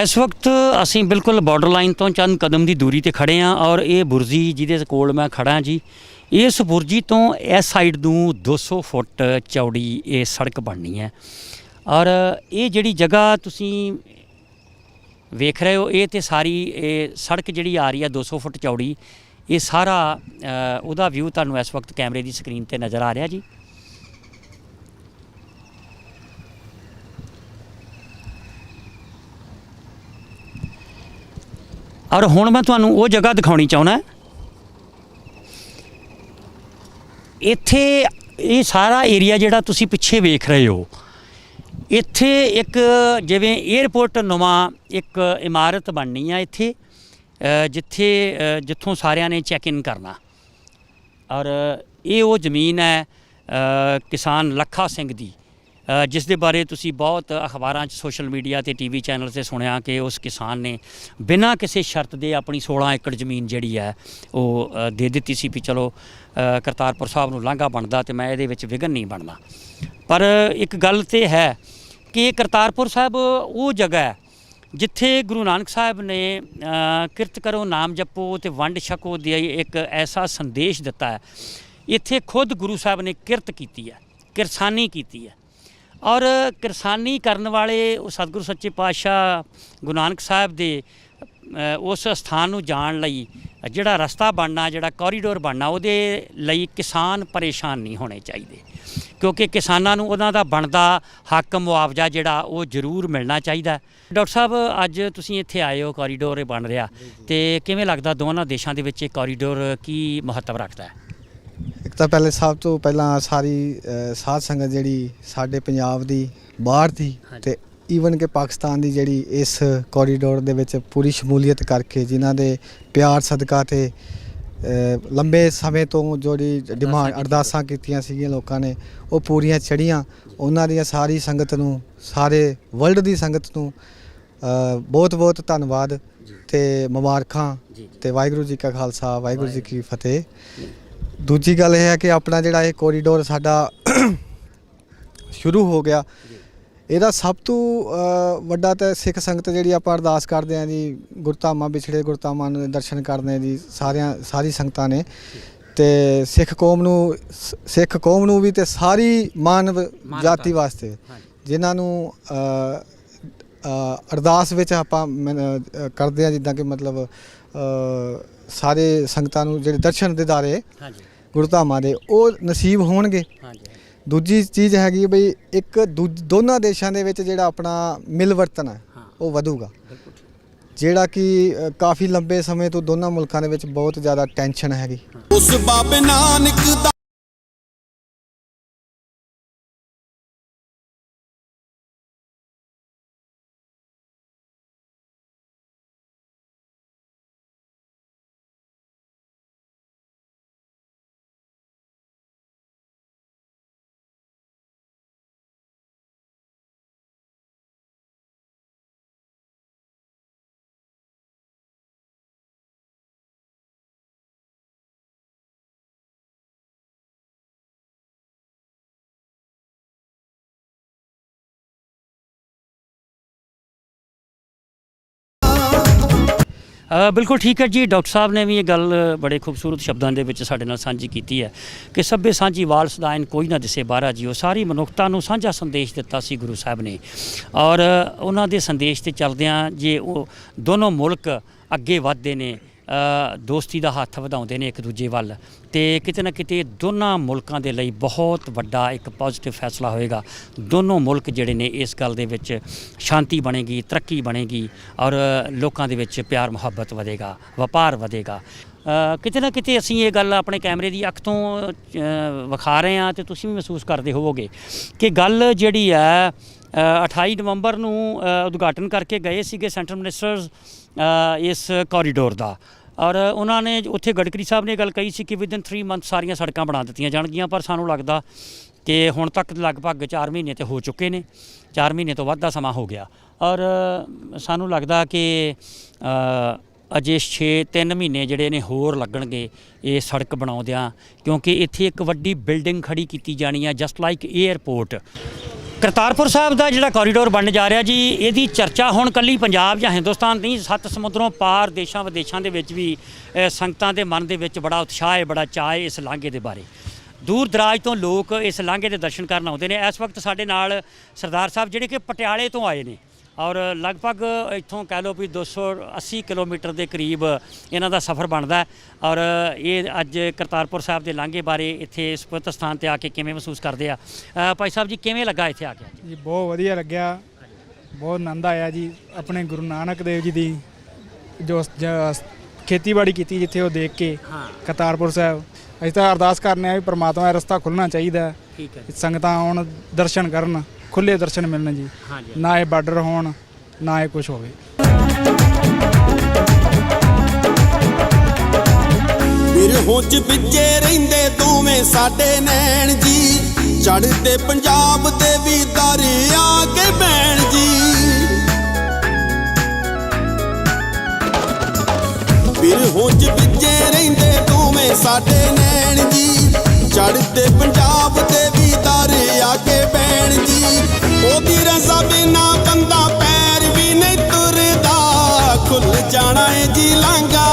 ਇਸ ਵਕਤ ਅਸੀਂ ਬਿਲਕੁਲ ਬਾਰਡਰ ਲਾਈਨ ਤੋਂ ਚੰਦ ਕਦਮ ਦੀ ਦੂਰੀ ਤੇ ਖੜੇ ਹਾਂ ਔਰ ਇਹ ਬੁਰਜੀ ਜਿਹਦੇ ਕੋਲ ਮੈਂ ਖੜਾ ਜੀ, ਇਸ ਬੁਰਜੀ ਤੋਂ ਇਸ ਸਾਈਡ ਨੂੰ 200 ਫੁੱਟ ਚੌੜੀ ਇਹ ਸੜਕ ਬਣਨੀ ਹੈ। ਔਰ ਇਹ ਜਿਹੜੀ ਜਗ੍ਹਾ ਤੁਸੀਂ ਵੇਖ ਰਹੇ ਹੋ, ਇਹ ਤੇ ਸਾਰੀ ਇਹ ਸੜਕ ਜਿਹੜੀ ਆ ਰਹੀ ਹੈ 200 ਫੁੱਟ ਚੌੜੀ, ਇਹ ਸਾਰਾ ਉਹਦਾ ਵਿਊ ਤੁਹਾਨੂੰ ਇਸ ਵਕਤ ਕੈਮਰੇ ਦੀ ਸਕਰੀਨ ਤੇ ਨਜ਼ਰ ਆ ਰਿਹਾ ਜੀ। ਔਰ ਹੁਣ ਮੈਂ ਤੁਹਾਨੂੰ ਉਹ ਜਗ੍ਹਾ ਦਿਖਾਉਣੀ ਚਾਹੁੰਦਾ। ਇੱਥੇ ਇਹ ਸਾਰਾ ਏਰੀਆ ਜਿਹੜਾ ਤੁਸੀਂ ਪਿੱਛੇ ਵੇਖ ਰਹੇ ਹੋ, ਇੱਥੇ ਇੱਕ ਜਿਵੇਂ 에ਅਰਪੋਰਟ ਨਵਾਂ ਇੱਕ ਇਮਾਰਤ ਬਣਨੀ ਆ ਇੱਥੇ ਜਿੱਥੇ ਜਿੱਥੋਂ ਸਾਰਿਆਂ ਨੇ ਚੈੱਕ ਇਨ ਕਰਨਾ। ਔਰ ਇਹ ਉਹ ਜ਼ਮੀਨ ਹੈ ਕਿਸਾਨ ਲੱਖਾ ਸਿੰਘ ਦੀ। ਜਿਸ ਦੇ ਬਾਰੇ ਤੁਸੀਂ ਬਹੁਤ ਅਖਬਾਰਾਂ 'ਚ ਸੋਸ਼ਲ ਮੀਡੀਆ ਤੇ ਟੀਵੀ ਚੈਨਲ ਤੇ ਸੁਣਿਆ ਕਿ ਉਸ ਕਿਸਾਨ ਨੇ ਬਿਨਾਂ ਕਿਸੇ ਸ਼ਰਤ ਦੇ ਆਪਣੀ 16 ਏਕੜ ਜ਼ਮੀਨ ਜਿਹੜੀ ਹੈ, ਉਹ ਦੇ ਦਿੱਤੀ ਸੀ ਵੀ ਚਲੋ ਕਰਤਾਰਪੁਰ ਸਾਹਿਬ ਨੂੰ ਲਾਂਘਾ ਬਣਦਾ ਤੇ ਮੈਂ ਇਹਦੇ ਵਿੱਚ ਵਿਘਨ ਨਹੀਂ ਬਣਨਾ। ਪਰ ਇੱਕ ਗੱਲ ਤੇ ਹੈ ਕਿ ਕਰਤਾਰਪੁਰ ਸਾਹਿਬ ਉਹ ਜਗ੍ਹਾ ਹੈ ਜਿੱਥੇ ਗੁਰੂ ਨਾਨਕ ਸਾਹਿਬ ਨੇ ਕਿਰਤ ਕਰੋ, ਨਾਮ ਜਪੋ ਤੇ ਵੰਡ ਛਕੋ ਦੀ ਇੱਕ ਐਸਾ ਸੰਦੇਸ਼ ਦਿੱਤਾ ਹੈ। ਇੱਥੇ ਖੁਦ ਗੁਰੂ ਸਾਹਿਬ ਨੇ ਕਿਰਤ ਕੀਤੀ ਹੈ, ਕਿਰਸਾਨੀ ਕੀਤੀ ਹੈ। ਔਰ ਕਿਰਸਾਨੀ ਕਰਨ ਵਾਲੇ ਉਹ ਸਤਿਗੁਰੂ ਸੱਚੇ ਪਾਤਸ਼ਾਹ ਗੁਰੂ ਨਾਨਕ ਸਾਹਿਬ ਦੇ ਉਸ ਸਥਾਨ ਨੂੰ ਜਾਣ ਲਈ ਜਿਹੜਾ ਰਸਤਾ ਬਣਨਾ ਜਿਹੜਾ ਕੋਰੀਡੋਰ ਬਣਨਾ ਉਹਦੇ ਲਈ ਕਿਸਾਨ ਪਰੇਸ਼ਾਨ ਨਹੀਂ ਹੋਣੇ ਚਾਹੀਦੇ। ਕਿਉਂਕਿ ਕਿਸਾਨਾਂ ਨੂੰ ਉਹਨਾਂ ਦਾ ਬਣਦਾ ਹੱਕ ਮੁਆਵਜ਼ਾ ਜਿਹੜਾ ਉਹ ਜ਼ਰੂਰ ਮਿਲਣਾ ਚਾਹੀਦਾ। ਡਾਕਟਰ ਸਾਹਿਬ ਅੱਜ ਤੁਸੀਂ ਇੱਥੇ ਆਏ ਹੋ ਕੋਰੀਡੋਰ ਇਹ ਬਣ ਰਿਹਾ ਤੇ ਕਿਵੇਂ ਲੱਗਦਾ ਦੋਨਾਂ ਦੇਸ਼ਾਂ ਦੇ ਵਿੱਚ ਇਹ ਕੋਰੀਡੋਰ ਕੀ ਮਹੱਤਵ ਰੱਖਦਾ ਹੈ? ਤਾਂ ਪਹਿਲੇ ਸਭ ਤੋਂ ਪਹਿਲਾਂ ਸਾਰੀ ਸਾਧ ਸੰਗਤ ਜਿਹੜੀ ਸਾਡੇ ਪੰਜਾਬ ਦੀ ਬਾਹਰ ਦੀ। ਤੇ ਈਵਨ ਕਿ ਪਾਕਿਸਤਾਨ ਦੀ ਜਿਹੜੀ ਇਸ ਕੋਰੀਡੋਰ ਦੇ ਵਿੱਚ ਪੂਰੀ ਸ਼ਮੂਲੀਅਤ ਕਰਕੇ ਜਿਨ੍ਹਾਂ ਦੇ ਪਿਆਰ ਸਦਕਾ ਤੇ ਲੰਬੇ ਸਮੇਂ ਤੋਂ ਜਿਹੜੀ ਡਿਮਾਂਡ ਅਰਦਾਸਾਂ ਕੀਤੀਆਂ ਸੀਗੀਆਂ ਲੋਕਾਂ ਨੇ ਉਹ ਪੂਰੀਆਂ ਚੜੀਆਂ ਉਹਨਾਂ ਦੀਆਂ ਸਾਰੀ ਸੰਗਤ ਨੂੰ ਸਾਰੇ ਵਰਲਡ ਦੀ ਸੰਗਤ ਨੂੰ ਬਹੁਤ ਬਹੁਤ ਧੰਨਵਾਦ ਤੇ ਮੁਬਾਰਕਾਂ। ਤੇ ਵਾਹਿਗੁਰੂ ਜੀ ਕਾ ਖਾਲਸਾ ਵਾਹਿਗੁਰੂ ਜੀ ਕੀ ਫਤਿਹ ਦੂਜੀ ਗੱਲ ਇਹ ਹੈ ਕਿ ਆਪਣਾ ਜਿਹੜਾ ਇਹ ਕੋਰੀਡੋਰ ਸਾਡਾ ਸ਼ੁਰੂ ਹੋ ਗਿਆ। ਇਹਦਾ ਸਭ ਤੋਂ ਵੱਡਾ ਤਾਂ ਸਿੱਖ ਸੰਗਤ ਜਿਹੜੀ ਆਪਾਂ ਅਰਦਾਸ ਕਰਦੇ ਆਂ ਜੀ ਗੁਰਧਾਮਾਂ ਵਿਛੜੇ ਗੁਰਧਾਮਾਂ ਨੂੰ ਦਰਸ਼ਨ ਕਰਨੇ ਜੀ ਸਾਰਿਆਂ ਸਾਰੀ ਸੰਗਤਾਂ ਨੇ। ਤੇ ਸਿੱਖ ਕੌਮ ਨੂੰ ਸਿੱਖ ਕੌਮ ਨੂੰ ਵੀ ਤੇ ਸਾਰੀ ਮਾਨਵ ਜਾਤੀ ਵਾਸਤੇ। ਜਿਨ੍ਹਾਂ ਨੂੰ ਅਰਦਾਸ ਵਿੱਚ ਆਪਾਂ ਕਰਦੇ ਆ ਜਿੱਦਾਂ ਕਿ ਮਤਲਬ ਸਾਰੇ ਸੰਗਤਾਂ ਨੂੰ ਜਿਹੜੇ ਦਰਸ਼ਨ ਦਿਦਾਰੇ ਹਾਂਜੀ। ਗੁਰਧਾਮਾਂ ਦੇ ਉਹ ਨਸੀਬ ਹੋਣਗੇ। ਹਾਂਜੀ ਦੂਜੀ ਚੀਜ਼ ਹੈਗੀ ਬਈ ਇੱਕ ਦੂਜ- ਦੋਨਾਂ ਦੇਸ਼ਾਂ ਦੇ ਵਿੱਚ ਜਿਹੜਾ ਆਪਣਾ ਮਿਲਵਰਤਨ ਹੈ ਹਾਂ। ਉਹ ਵਧੂਗਾ। ਬਿਲਕੁਲ ਜਿਹੜਾ ਕਿ ਅ, ਕਾਫੀ ਲੰਬੇ ਸਮੇਂ ਤੋਂ ਦੋਨਾਂ ਮੁਲਕਾਂ ਦੇ ਵਿੱਚ ਬਹੁਤ ਜ਼ਿਆਦਾ ਟੈਨਸ਼ਨ ਹੈਗੀ। ਉਸ ਬਾਬੇ ਨਾਨਕ ਦਾ ਬਿਲਕੁਲ ਠੀਕ ਹੈ ਜੀ, ਡਾਕਟਰ ਸਾਹਿਬ ਨੇ ਵੀ ਇਹ ਗੱਲ ਬੜੇ ਖੂਬਸੂਰਤ ਸ਼ਬਦਾਂ ਦੇ ਵਿੱਚ ਸਾਡੇ ਨਾਲ ਸਾਂਝੀ ਕੀਤੀ ਹੈ ਕਿ ਸਭੇ ਸਾਂਝੀ ਵਾਲ ਸਦਾਇਨ ਕੋਈ ਨਾ ਦਿਸੇ ਬਾਹਰਾ ਜੀਓ, ਸਾਰੀ ਮਨੁੱਖਤਾ ਨੂੰ ਸਾਂਝਾ ਸੰਦੇਸ਼ ਦਿੱਤਾ ਸੀ ਗੁਰੂ ਸਾਹਿਬ ਨੇ। ਔਰ ਉਹਨਾਂ ਦੇ ਸੰਦੇਸ਼ ਤੇ ਚੱਲਦਿਆਂ ਜੇ ਉਹ ਦੋਨੋਂ ਮੁਲਕ ਅੱਗੇ ਵਧਦੇ ਨੇ ਦੋਸਤੀ ਦਾ ਹੱਥ ਵਧਾਉਂਦੇ ਨੇ ਇੱਕ ਦੂਜੇ ਵੱਲ। ਤੇ ਕਿਤੇ ਨਾ ਕਿਤੇ ਦੋਨਾਂ ਮੁਲਕਾਂ ਦੇ ਲਈ ਬਹੁਤ ਵੱਡਾ ਇੱਕ ਪੋਜ਼ਿਟਿਵ ਫੈਸਲਾ ਹੋਏਗਾ। ਦੋਨੋਂ ਮੁਲਕ ਜਿਹੜੇ ਨੇ ਇਸ ਗੱਲ ਦੇ ਵਿੱਚ ਸ਼ਾਂਤੀ ਬਣੇਗੀ ਤਰੱਕੀ ਬਣੇਗੀ ਔਰ ਲੋਕਾਂ ਦੇ ਵਿੱਚ ਪਿਆਰ ਮੁਹੱਬਤ ਵਧੇਗਾ ਵਪਾਰ ਵਧੇਗਾ। ਕਿਤੇ ਨਾ ਕਿਤੇ ਅਸੀਂ ਇਹ ਗੱਲ ਆਪਣੇ ਕੈਮਰੇ ਦੀ ਅੱਖ ਤੋਂ ਵਿਖਾ ਰਹੇ ਹਾਂ ਤੇ ਤੁਸੀਂ ਵੀ ਮਹਿਸੂਸ ਕਰਦੇ ਹੋਵੋਗੇ ਕਿ ਗੱਲ ਜਿਹੜੀ ਹੈ ਅ, 28 ਨਵੰਬਰ ਨੂੰ ਉਦਘਾਟਨ ਕਰਕੇ ਗਏ ਸੀਗੇ ਸੈਂਟਰ ਮਿਨਿਸਟਰਸ ਇਸ ਕੋਰੀਡੋਰ ਦਾ। ਔਰ ਉਹਨਾਂ ਨੇ ਉੱਥੇ ਗਡਕਰੀ ਸਾਹਿਬ ਨੇ ਇਹ ਗੱਲ ਕਹੀ ਸੀ ਕਿ ਵਿਦਨ 3 ਮੰਥ ਸਾਰੀਆਂ ਸੜਕਾਂ ਬਣਾ ਦਿੱਤੀਆਂ ਜਾਣਗੀਆਂ, ਪਰ ਸਾਨੂੰ ਲੱਗਦਾ ਕਿ ਹੁਣ ਤੱਕ ਲਗਭਗ 4 ਮਹੀਨੇ ਤੇ ਹੋ ਚੁੱਕੇ ਨੇ। 4 ਮਹੀਨੇ ਤੋਂ ਵੱਧ ਦਾ ਸਮਾਂ ਹੋ ਗਿਆ। ਔਰ ਸਾਨੂੰ ਲੱਗਦਾ ਕਿ ਅਜੇ 6 3 ਮਹੀਨੇ ਜਿਹੜੇ ਨੇ ਹੋਰ ਲੱਗਣਗੇ ਇਹ ਸੜਕ ਬਣਾਉਂਦਿਆਂ, ਕਿਉਂਕਿ ਇੱਥੇ ਇੱਕ ਵੱਡੀ ਬਿਲਡਿੰਗ ਖੜੀ ਕੀਤੀ ਜਾਣੀ ਆ just like airport Kartarpur Sahib ਦਾ ਜਿਹੜਾ ਕੋਰੀਡੋਰ ਬਣ ਜਾ ਰਿਹਾ ਜੀ, ਇਹਦੀ ਚਰਚਾ ਹੁਣ ਕੱਲੀ ਪੰਜਾਬ ਜਾਂ ਹਿੰਦੁਸਤਾਨ ਨਹੀਂ ਸੱਤ ਸਮੁੰਦਰੋਂ ਪਾਰ ਦੇਸ਼ਾਂ ਵਿਦੇਸ਼ਾਂ ਦੇ ਵਿੱਚ ਵੀ ਸੰਗਤਾਂ ਦੇ ਮਨ ਦੇ ਵਿੱਚ ਬੜਾ ਉਤਸ਼ਾਹ ਹੈ, ਬੜਾ ਚਾਅ ਹੈ ਇਸ ਲਾਂਘੇ ਦੇ ਬਾਰੇ। ਦੂਰ ਦਰਾਜ ਤੋਂ ਲੋਕ ਇਸ ਲਾਂਘੇ ਦੇ ਦਰਸ਼ਨ ਕਰਨ ਆਉਂਦੇ ਨੇ। ਇਸ ਵਕਤ ਸਾਡੇ ਨਾਲ ਸਰਦਾਰ ਸਾਹਿਬ ਜਿਹੜੇ ਕਿ ਪਟਿਆਲੇ ਤੋਂ ਆਏ ਨੇ। ਔਰ ਲਗਭਗ ਇੱਥੋਂ ਕਹਿ ਲਓ ਵੀ 280 ਕਿਲੋਮੀਟਰ ਦੇ ਕਰੀਬ ਇਹਨਾਂ ਦਾ ਸਫ਼ਰ ਬਣਦਾ ਔਰ ਇਹ ਅੱਜ ਕਰਤਾਰਪੁਰ ਸਾਹਿਬ ਦੇ ਲਾਂਘੇ ਬਾਰੇ ਇੱਥੇ ਇਸ ਪਵਿੱਤਰ ਸਥਾਨ ਤੇ ਆ ਕੇ ਕਿਵੇਂ ਮਹਿਸੂਸ ਕਰਦੇ ਆ? ਭਾਈ ਸਾਹਿਬ ਜੀ ਕਿਵੇਂ ਲੱਗਾ ਇੱਥੇ ਆ ਕੇ? ਜੀ ਬਹੁਤ ਵਧੀਆ ਲੱਗਿਆ। ਬਹੁਤ ਆਨੰਦ ਆਇਆ ਜੀ। ਆਪਣੇ ਗੁਰੂ ਨਾਨਕ ਦੇਵ ਜੀ ਦੀ ਜੋ ਖੇਤੀਬਾੜੀ ਕੀਤੀ ਜਿੱਥੇ ਉਹ ਦੇਖ ਕੇ ਕਰਤਾਰਪੁਰ ਸਾਹਿਬ। ਅਸੀਂ ਤਾਂ ਅਰਦਾਸ ਕਰਨੇ ਆ ਵੀ ਪ੍ਰਮਾਤਮਾ ਦਾ ਰਸਤਾ ਖੁੱਲਣਾ ਚਾਹੀਦਾ। ਠੀਕ ਹੈ ਸੰਗਤਾਂ ਆਉਣ ਦਰਸ਼ਨ ਕਰਨ। ਖੁੱਲੇ ਦਰਸ਼ਨ ਮਿਲਣ ਜੀ। ਨਾ ਇਹ ਬਾਰਡਰ ਹੋਣ ਨਾ ਇਹ ਕੁਝ ਹੋਵੇ। ਬਿਰਹੋਂ ਚ ਵਿੱਚੇ ਰਹਿੰਦੇ ਦੋਵੇਂ ਸਾਡੇ ਨੈਣ ਜੀ। ਚੜ੍ਹਦੇ ਪੰਜਾਬ ਦੇ ਵੀ ਦਰਿਆ ਕੇ ਬੈਣ ਜੀ। ਬਿਰਹੋਂ ਚ ਵਿੱਚੇ ਰਹਿੰਦੇ ਦੋਵੇਂ ਸਾਡੇ ਨੈਣ ਜੀ। ਚੜ੍ਹਦੇ ਪੰਜਾਬ ਦੇ ਵੀ ਦਰਿਆ ਕੇ ਬੈਣ ਜੀ ਉਹਦੀ ਰਜ਼ਾ ਬਿਨਾ ਬੰਦਾ ਪੈਰ ਵੀ ਨਹੀਂ ਤੁਰਦਾ। ਖੁੱਲ ਜਾਣਾ ਏ ਜੀ ਲਾਂਗਾ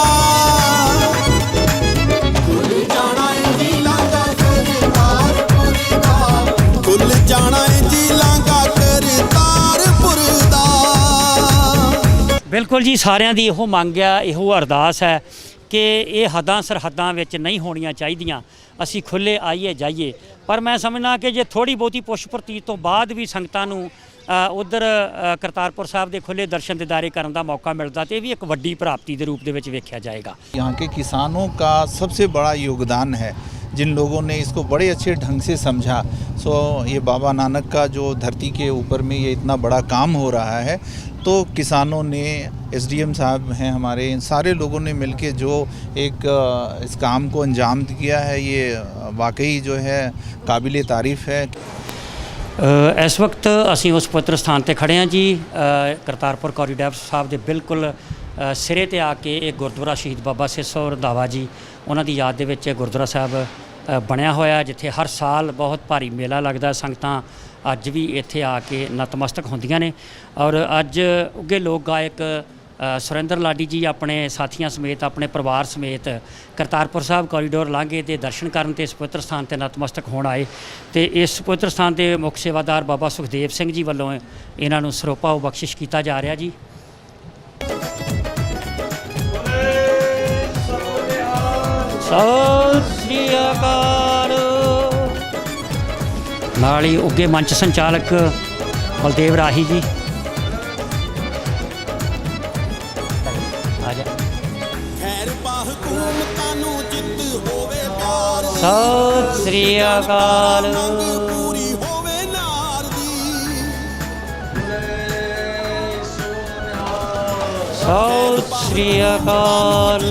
ਜਾਣਾ ਏ ਜੀ ਲਾਂਗਾ ਕਰਤਾਰਪੁਰ ਦਾ ਖੁੱਲ ਜਾਣਾ ਏ ਜੀ ਲਾਂਗਾ ਕਰਤਾਰਪੁਰ ਦਾ ਬਿਲਕੁਲ ਜੀ ਸਾਰਿਆਂ ਦੀ ਇਹੋ ਮੰਗ ਆ ਇਹੋ ਅਰਦਾਸ ਹੈ ਕਿ ਇਹ ਹੱਦਾਂ ਸਰਹੱਦਾਂ ਵਿੱਚ ਨਹੀਂ ਹੋਣੀਆਂ ਚਾਹੀਦੀਆਂ। ਅਸੀਂ ਖੁੱਲੇ ਆਈਏ, ਜਾਈਏ। ਪਰ ਮੈਂ ਸਮਝਣਾ ਕਿ ਜੇ ਥੋੜੀ ਬਹੁਤੀ ਪੁਸ਼ ਪ੍ਰਤੀਤ ਤੋਂ ਬਾਅਦ ਵੀ ਸੰਗਤਾਂ ਨੂੰ ਉਧਰ ਕਰਤਾਰਪੁਰ ਸਾਹਿਬ ਦੇ ਖੁੱਲੇ ਦਰਸ਼ਨ ਦਿਦਾਰੇ ਕਰਨ ਦਾ ਮੌਕਾ ਮਿਲਦਾ, ਤੇ ਇਹ ਵੀ ਇੱਕ ਵੱਡੀ ਪ੍ਰਾਪਤੀ ਦੇ ਰੂਪ ਦੇ ਵਿੱਚ ਵੇਖਿਆ ਜਾਏਗਾ। ਯਹਾਂ ਕੇ ਕਿਸਾਨੋਂ ਦਾ ਸਭ ਤੋਂ ਬੜਾ ਯੋਗਦਾਨ ਹੈ। जिन लोगों ने इसको बड़े अच्छे ढंग से समझा सो ये बाबा नानक का जो धरती के ऊपर में ये इतना बड़ा काम हो रहा है तो किसानों ने एसडीएम साहब हैं हमारे इन सारे लोगों ने मिलके जो एक अ, इस काम को अंजाम दिया है ये अ, वाकई जो है काबिल तारीफ़ है ਅ, ਇਸ ਵਕਤ ਅਸੀਂ ਉਸ ਪਵਿੱਤਰ ਸਥਾਨ ਤੇ ਖੜੇ ਹਾਂ ਜੀ ਅ, ਕਰਤਾਰਪੁਰ ਕੋਰੀਡੋਰ ਸਾਹਿਬ ਦੇ ਬਿਲਕੁਲ ਅ, ਸਿਰੇ ਤੇ ਆ ਕੇ ਇਹ ਗੁਰਦੁਆਰਾ ਸ਼ਹੀਦ ਬਾਬਾ ਸਿਸੋ ਰੰਧਾਵਾ ਜੀ ਉਹਨਾਂ ਦੀ ਯਾਦ ਦੇ ਵਿੱਚ ਗੁਰਦੁਆਰਾ ਸਾਹਿਬ ਬਣਿਆ ਹੋਇਆ ਜਿੱਥੇ ਹਰ ਸਾਲ ਬਹੁਤ ਭਾਰੀ ਮੇਲਾ ਲੱਗਦਾ ਸੰਗਤਾਂ ਅੱਜ ਵੀ ਇੱਥੇ ਆ ਕੇ ਨਤਮਸਤਕ ਹੁੰਦੀਆਂ ਨੇ। ਔਰ ਅੱਜ ਉੱਗੇ ਲੋਕ ਗਾਇਕ ਸੁਰਿੰਦਰ ਲਾਡੀ ਜੀ ਆਪਣੇ ਸਾਥੀਆਂ ਸਮੇਤ, ਆਪਣੇ ਪਰਿਵਾਰ ਸਮੇਤ ਕਰਤਾਰਪੁਰ ਸਾਹਿਬ ਕੋਰੀਡੋਰ ਲਾਂਘੇ ਦੇ ਦਰਸ਼ਨ ਕਰਨ ਤੇ ਇਸ ਪਵਿੱਤਰ ਸਥਾਨ ਤੇ ਨਤਮਸਤਕ ਹੋਣ ਆਏ। ਤੇ ਇਸ ਪਵਿੱਤਰ ਸਥਾਨ ਦੇ ਮੁੱਖ ਸੇਵਾਦਾਰ ਬਾਬਾ ਸੁਖਦੇਵ ਸਿੰਘ ਜੀ ਵੱਲੋਂ ਇਹਨਾਂ ਨੂੰ ਸਰੋਪਾ ਉਹ ਬਖਸ਼ਿਸ਼ ਕੀਤਾ ਜਾ ਰਿਹਾ ਜੀ। ਸਤਿ ਸ੍ਰੀ ਅਕਾਲ ਨਾਲ ਹੀ ਉੱਗੇ ਮੰਚ ਸੰਚਾਲਕ ਬਲਦੇਵ ਰਾਹੀ ਜੀ। ਆ ਜਾ। ਸਤਿ ਸ੍ਰੀ ਅਕਾਲ ਸਤਿ ਸ੍ਰੀ ਅਕਾਲ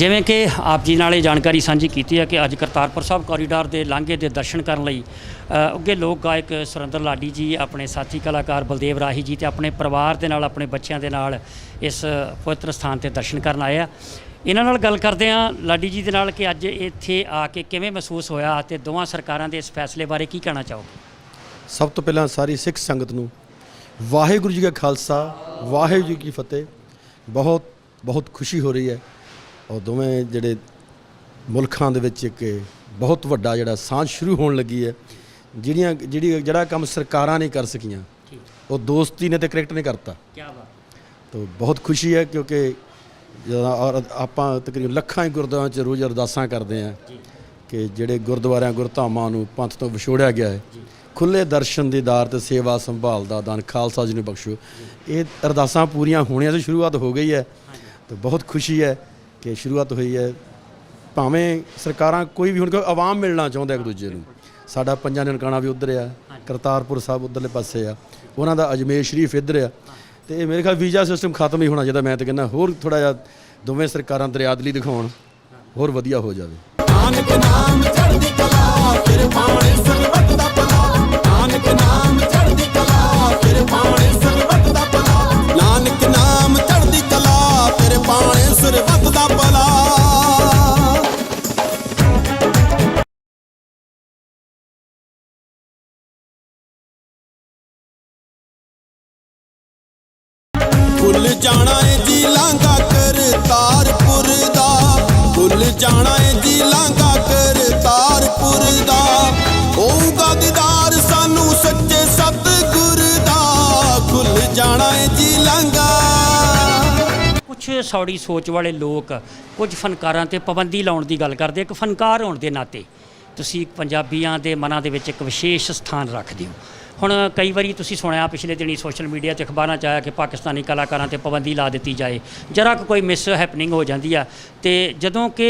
ਜਿਵੇਂ ਕਿ ਆਪ ਜੀ ਨਾਲ ਇਹ ਜਾਣਕਾਰੀ ਸਾਂਝੀ ਕੀਤੀ ਹੈ ਕਿ ਅੱਜ ਕਰਤਾਰਪੁਰ ਸਾਹਿਬ ਕੋਰੀਡੋਰ ਦੇ ਲਾਂਘੇ ਦੇ ਦਰਸ਼ਨ ਕਰਨ ਲਈ ਅ, ਲੋਕ ਗਾਇਕ ਸੁਰਿੰਦਰ ਲਾਡੀ ਜੀ ਆਪਣੇ ਸਾਥੀ ਕਲਾਕਾਰ ਬਲਦੇਵ ਰਾਹੀ ਜੀ ਤੇ ਆਪਣੇ ਪਰਿਵਾਰ ਦੇ ਨਾਲ ਆਪਣੇ ਬੱਚਿਆਂ ਦੇ ਨਾਲ ਇਸ ਪਵਿੱਤਰ ਸਥਾਨ ਤੇ ਦਰਸ਼ਨ ਕਰਨ ਆਏ ਆ। ਇਹਨਾਂ ਨਾਲ ਗੱਲ ਕਰਦੇ ਆ ਲਾਡੀ ਜੀ ਦੇ ਨਾਲ ਕਿ ਅੱਜ ਇੱਥੇ ਆ ਕੇ ਕਿਵੇਂ ਮਹਿਸੂਸ ਹੋਇਆ ਤੇ ਦੋਵਾਂ ਸਰਕਾਰਾਂ ਦੇ ਇਸ ਫੈਸਲੇ ਬਾਰੇ ਕੀ ਕਹਿਣਾ ਚਾਹੋਗੇ? ਸਭ ਤੋਂ ਪਹਿਲਾਂ ਸਾਰੀ ਸਿੱਖ ਸੰਗਤ ਨੂੰ ਵਾਹਿਗੁਰੂ ਜੀ ਕਾ ਖਾਲਸਾ ਵਾਹਿਗੁਰੂ ਜੀ ਕੀ ਫਤਿਹ। ਬਹੁਤ ਬਹੁਤ ਖੁਸ਼ੀ ਹੋ ਰਹੀ ਹੈ ਔਰ ਦੋਵੇਂ ਜਿਹੜੇ ਮੁਲਕਾਂ ਦੇ ਵਿੱਚ ਇੱਕ ਬਹੁਤ ਵੱਡਾ ਜਿਹੜਾ ਸਾਂਝ ਸ਼ੁਰੂ ਹੋਣ ਲੱਗੀ ਹੈ ਜਿਹੜੀਆਂ ਜਿਹੜੀ ਜਿਹੜਾ ਕੰਮ ਸਰਕਾਰਾਂ ਨਹੀਂ ਕਰ ਸਕੀਆਂ ਉਹ ਦੋਸਤੀ ਨੇ ਤੇ ਕ੍ਰਿਕਟ ਨੇ ਕਰਤਾ। ਕੀ ਬਾਤ। ਤੋ ਬਹੁਤ ਖੁਸ਼ੀ ਹੈ ਕਿਉਂਕਿ ਜਦੋਂ ਔਰ ਆਪਾਂ ਤਕਰੀਬਨ ਲੱਖਾਂ ਹੀ ਗੁਰਦੁਆਰਿਆਂ 'ਚ ਰੋਜ਼ ਅਰਦਾਸਾਂ ਕਰਦੇ ਹਾਂ ਕਿ ਜਿਹੜੇ ਗੁਰਦੁਆਰਿਆਂ ਗੁਰਧਾਮਾਂ ਨੂੰ ਪੰਥ ਤੋਂ ਵਿਛੋੜਿਆ ਗਿਆ ਹੈ। ਖੁੱਲੇ ਦਰਸ਼ਨ ਦੀਦਾਰ ਤੇ ਸੇਵਾ ਸੰਭਾਲ ਦਾ ਦਾਨ ਖਾਲਸਾ ਜੀ ਨੂੰ ਬਖਸ਼ੋ। ਇਹ ਅਰਦਾਸਾਂ ਪੂਰੀਆਂ ਹੋਣੀਆਂ ਤੋਂ ਸ਼ੁਰੂਆਤ ਹੋ ਗਈ ਹੈ। ਤੇ ਬਹੁਤ ਖੁਸ਼ੀ ਹੈ ਕਿ ਸ਼ੁਰੂਆਤ ਹੋਈ ਹੈ, ਭਾਵੇਂ ਸਰਕਾਰਾਂ ਕੋਈ ਵੀ ਹੁਣ ਕੋਈ ਆਵਾਮ ਮਿਲਣਾ ਚਾਹੁੰਦਾ ਇੱਕ ਦੂਜੇ ਨੂੰ। ਸਾਡਾ ਪੰਜਾਂ ਨਨਕਾਣਾ ਵੀ ਉਧਰ ਆ, ਕਰਤਾਰਪੁਰ ਸਾਹਿਬ ਉਧਰਲੇ ਪਾਸੇ ਆ, ਉਹਨਾਂ ਦਾ ਅਜਮੇਰ ਸ਼ਰੀਫ ਇੱਧਰ ਆ। ਤੇ ਇਹ ਮੇਰੇ ਖਿਆਲ ਵੀਜ਼ਾ ਸਿਸਟਮ ਖਤਮ ਹੀ ਹੋਣਾ ਚਾਹੀਦਾ, ਮੈਂ ਤਾਂ ਕਹਿੰਦਾ ਹੋਰ ਥੋੜਾ ਜਿਹਾ ਦੋਵੇਂ ਸਰਕਾਰਾਂ ਦਰਿਆਦਲੀ ਦਿਖਾਉਣ, ਹੋਰ ਵਧੀਆ ਹੋ ਜਾਵੇ। ਨਾਨਕ ਨਾਮ ਚੜ੍ਹਦੀ ਕਲਾ, ਫਿਰ ਪਾਣੇ ਸਰਬੱਤ ਦਾ ਭਲਾ। ਨਾਨਕ ਨਾਮ ਚੜ੍ਹਦੀ ਕਲਾ, ਫਿਰ ਪਾਣੇ ਜਾਣਾ ਏ ਜੀ ਲਾਂਗਾ ਕਰਤਾਰਪੁਰ ਦਾ। ਭੁੱਲ ਜਾਣਾ ਏ ਜੀ ਲਾਂਗਾ ਕਰਤਾਰਪੁਰ ਦਾ। ਹੋਊਗਾ ਦੀਦਾਰ ਸਾਨੂੰ ਸੱਚੇ ਸਤਿਗੁਰ ਦਾ। ਖੁੱਲ ਜਾਣਾ ਏ ਜੀ ਲਾਂਗਾ ਕੁਝ ਸੌੜੀ ਸੋਚ ਵਾਲੇ ਲੋਕ ਕੁਝ ਫਨਕਾਰਾਂ ਤੇ ਪਾਬੰਦੀ ਲਾਉਣ ਦੀ ਗੱਲ ਕਰਦੇ ਇੱਕ ਫਨਕਾਰ ਹੋਣ ਦੇ ਨਾਤੇ ਤੁਸੀਂ ਪੰਜਾਬੀਆਂ ਦੇ ਮਨਾਂ ਦੇ ਵਿੱਚ ਇੱਕ ਵਿਸ਼ੇਸ਼ ਸਥਾਨ ਰੱਖਦੇ ਹੋ। ਹੁਣ ਕਈ ਵਾਰੀ ਤੁਸੀਂ ਸੁਣਿਆ ਪਿਛਲੇ ਦਿਨੀ ਸੋਸ਼ਲ ਮੀਡੀਆ ਤੇ ਅਖਬਾਰਾਂ 'ਚ ਆਇਆ ਕਿ ਪਾਕਿਸਤਾਨੀ ਕਲਾਕਾਰਾਂ ਤੇ ਪਾਬੰਦੀ ਲਾ ਦਿੱਤੀ ਜਾਏ ਜਰਾ ਕੋਈ ਮਿਸ ਹੈਪਨਿੰਗ ਹੋ ਜਾਂਦੀ ਆ। ਤੇ ਜਦੋਂ ਕਿ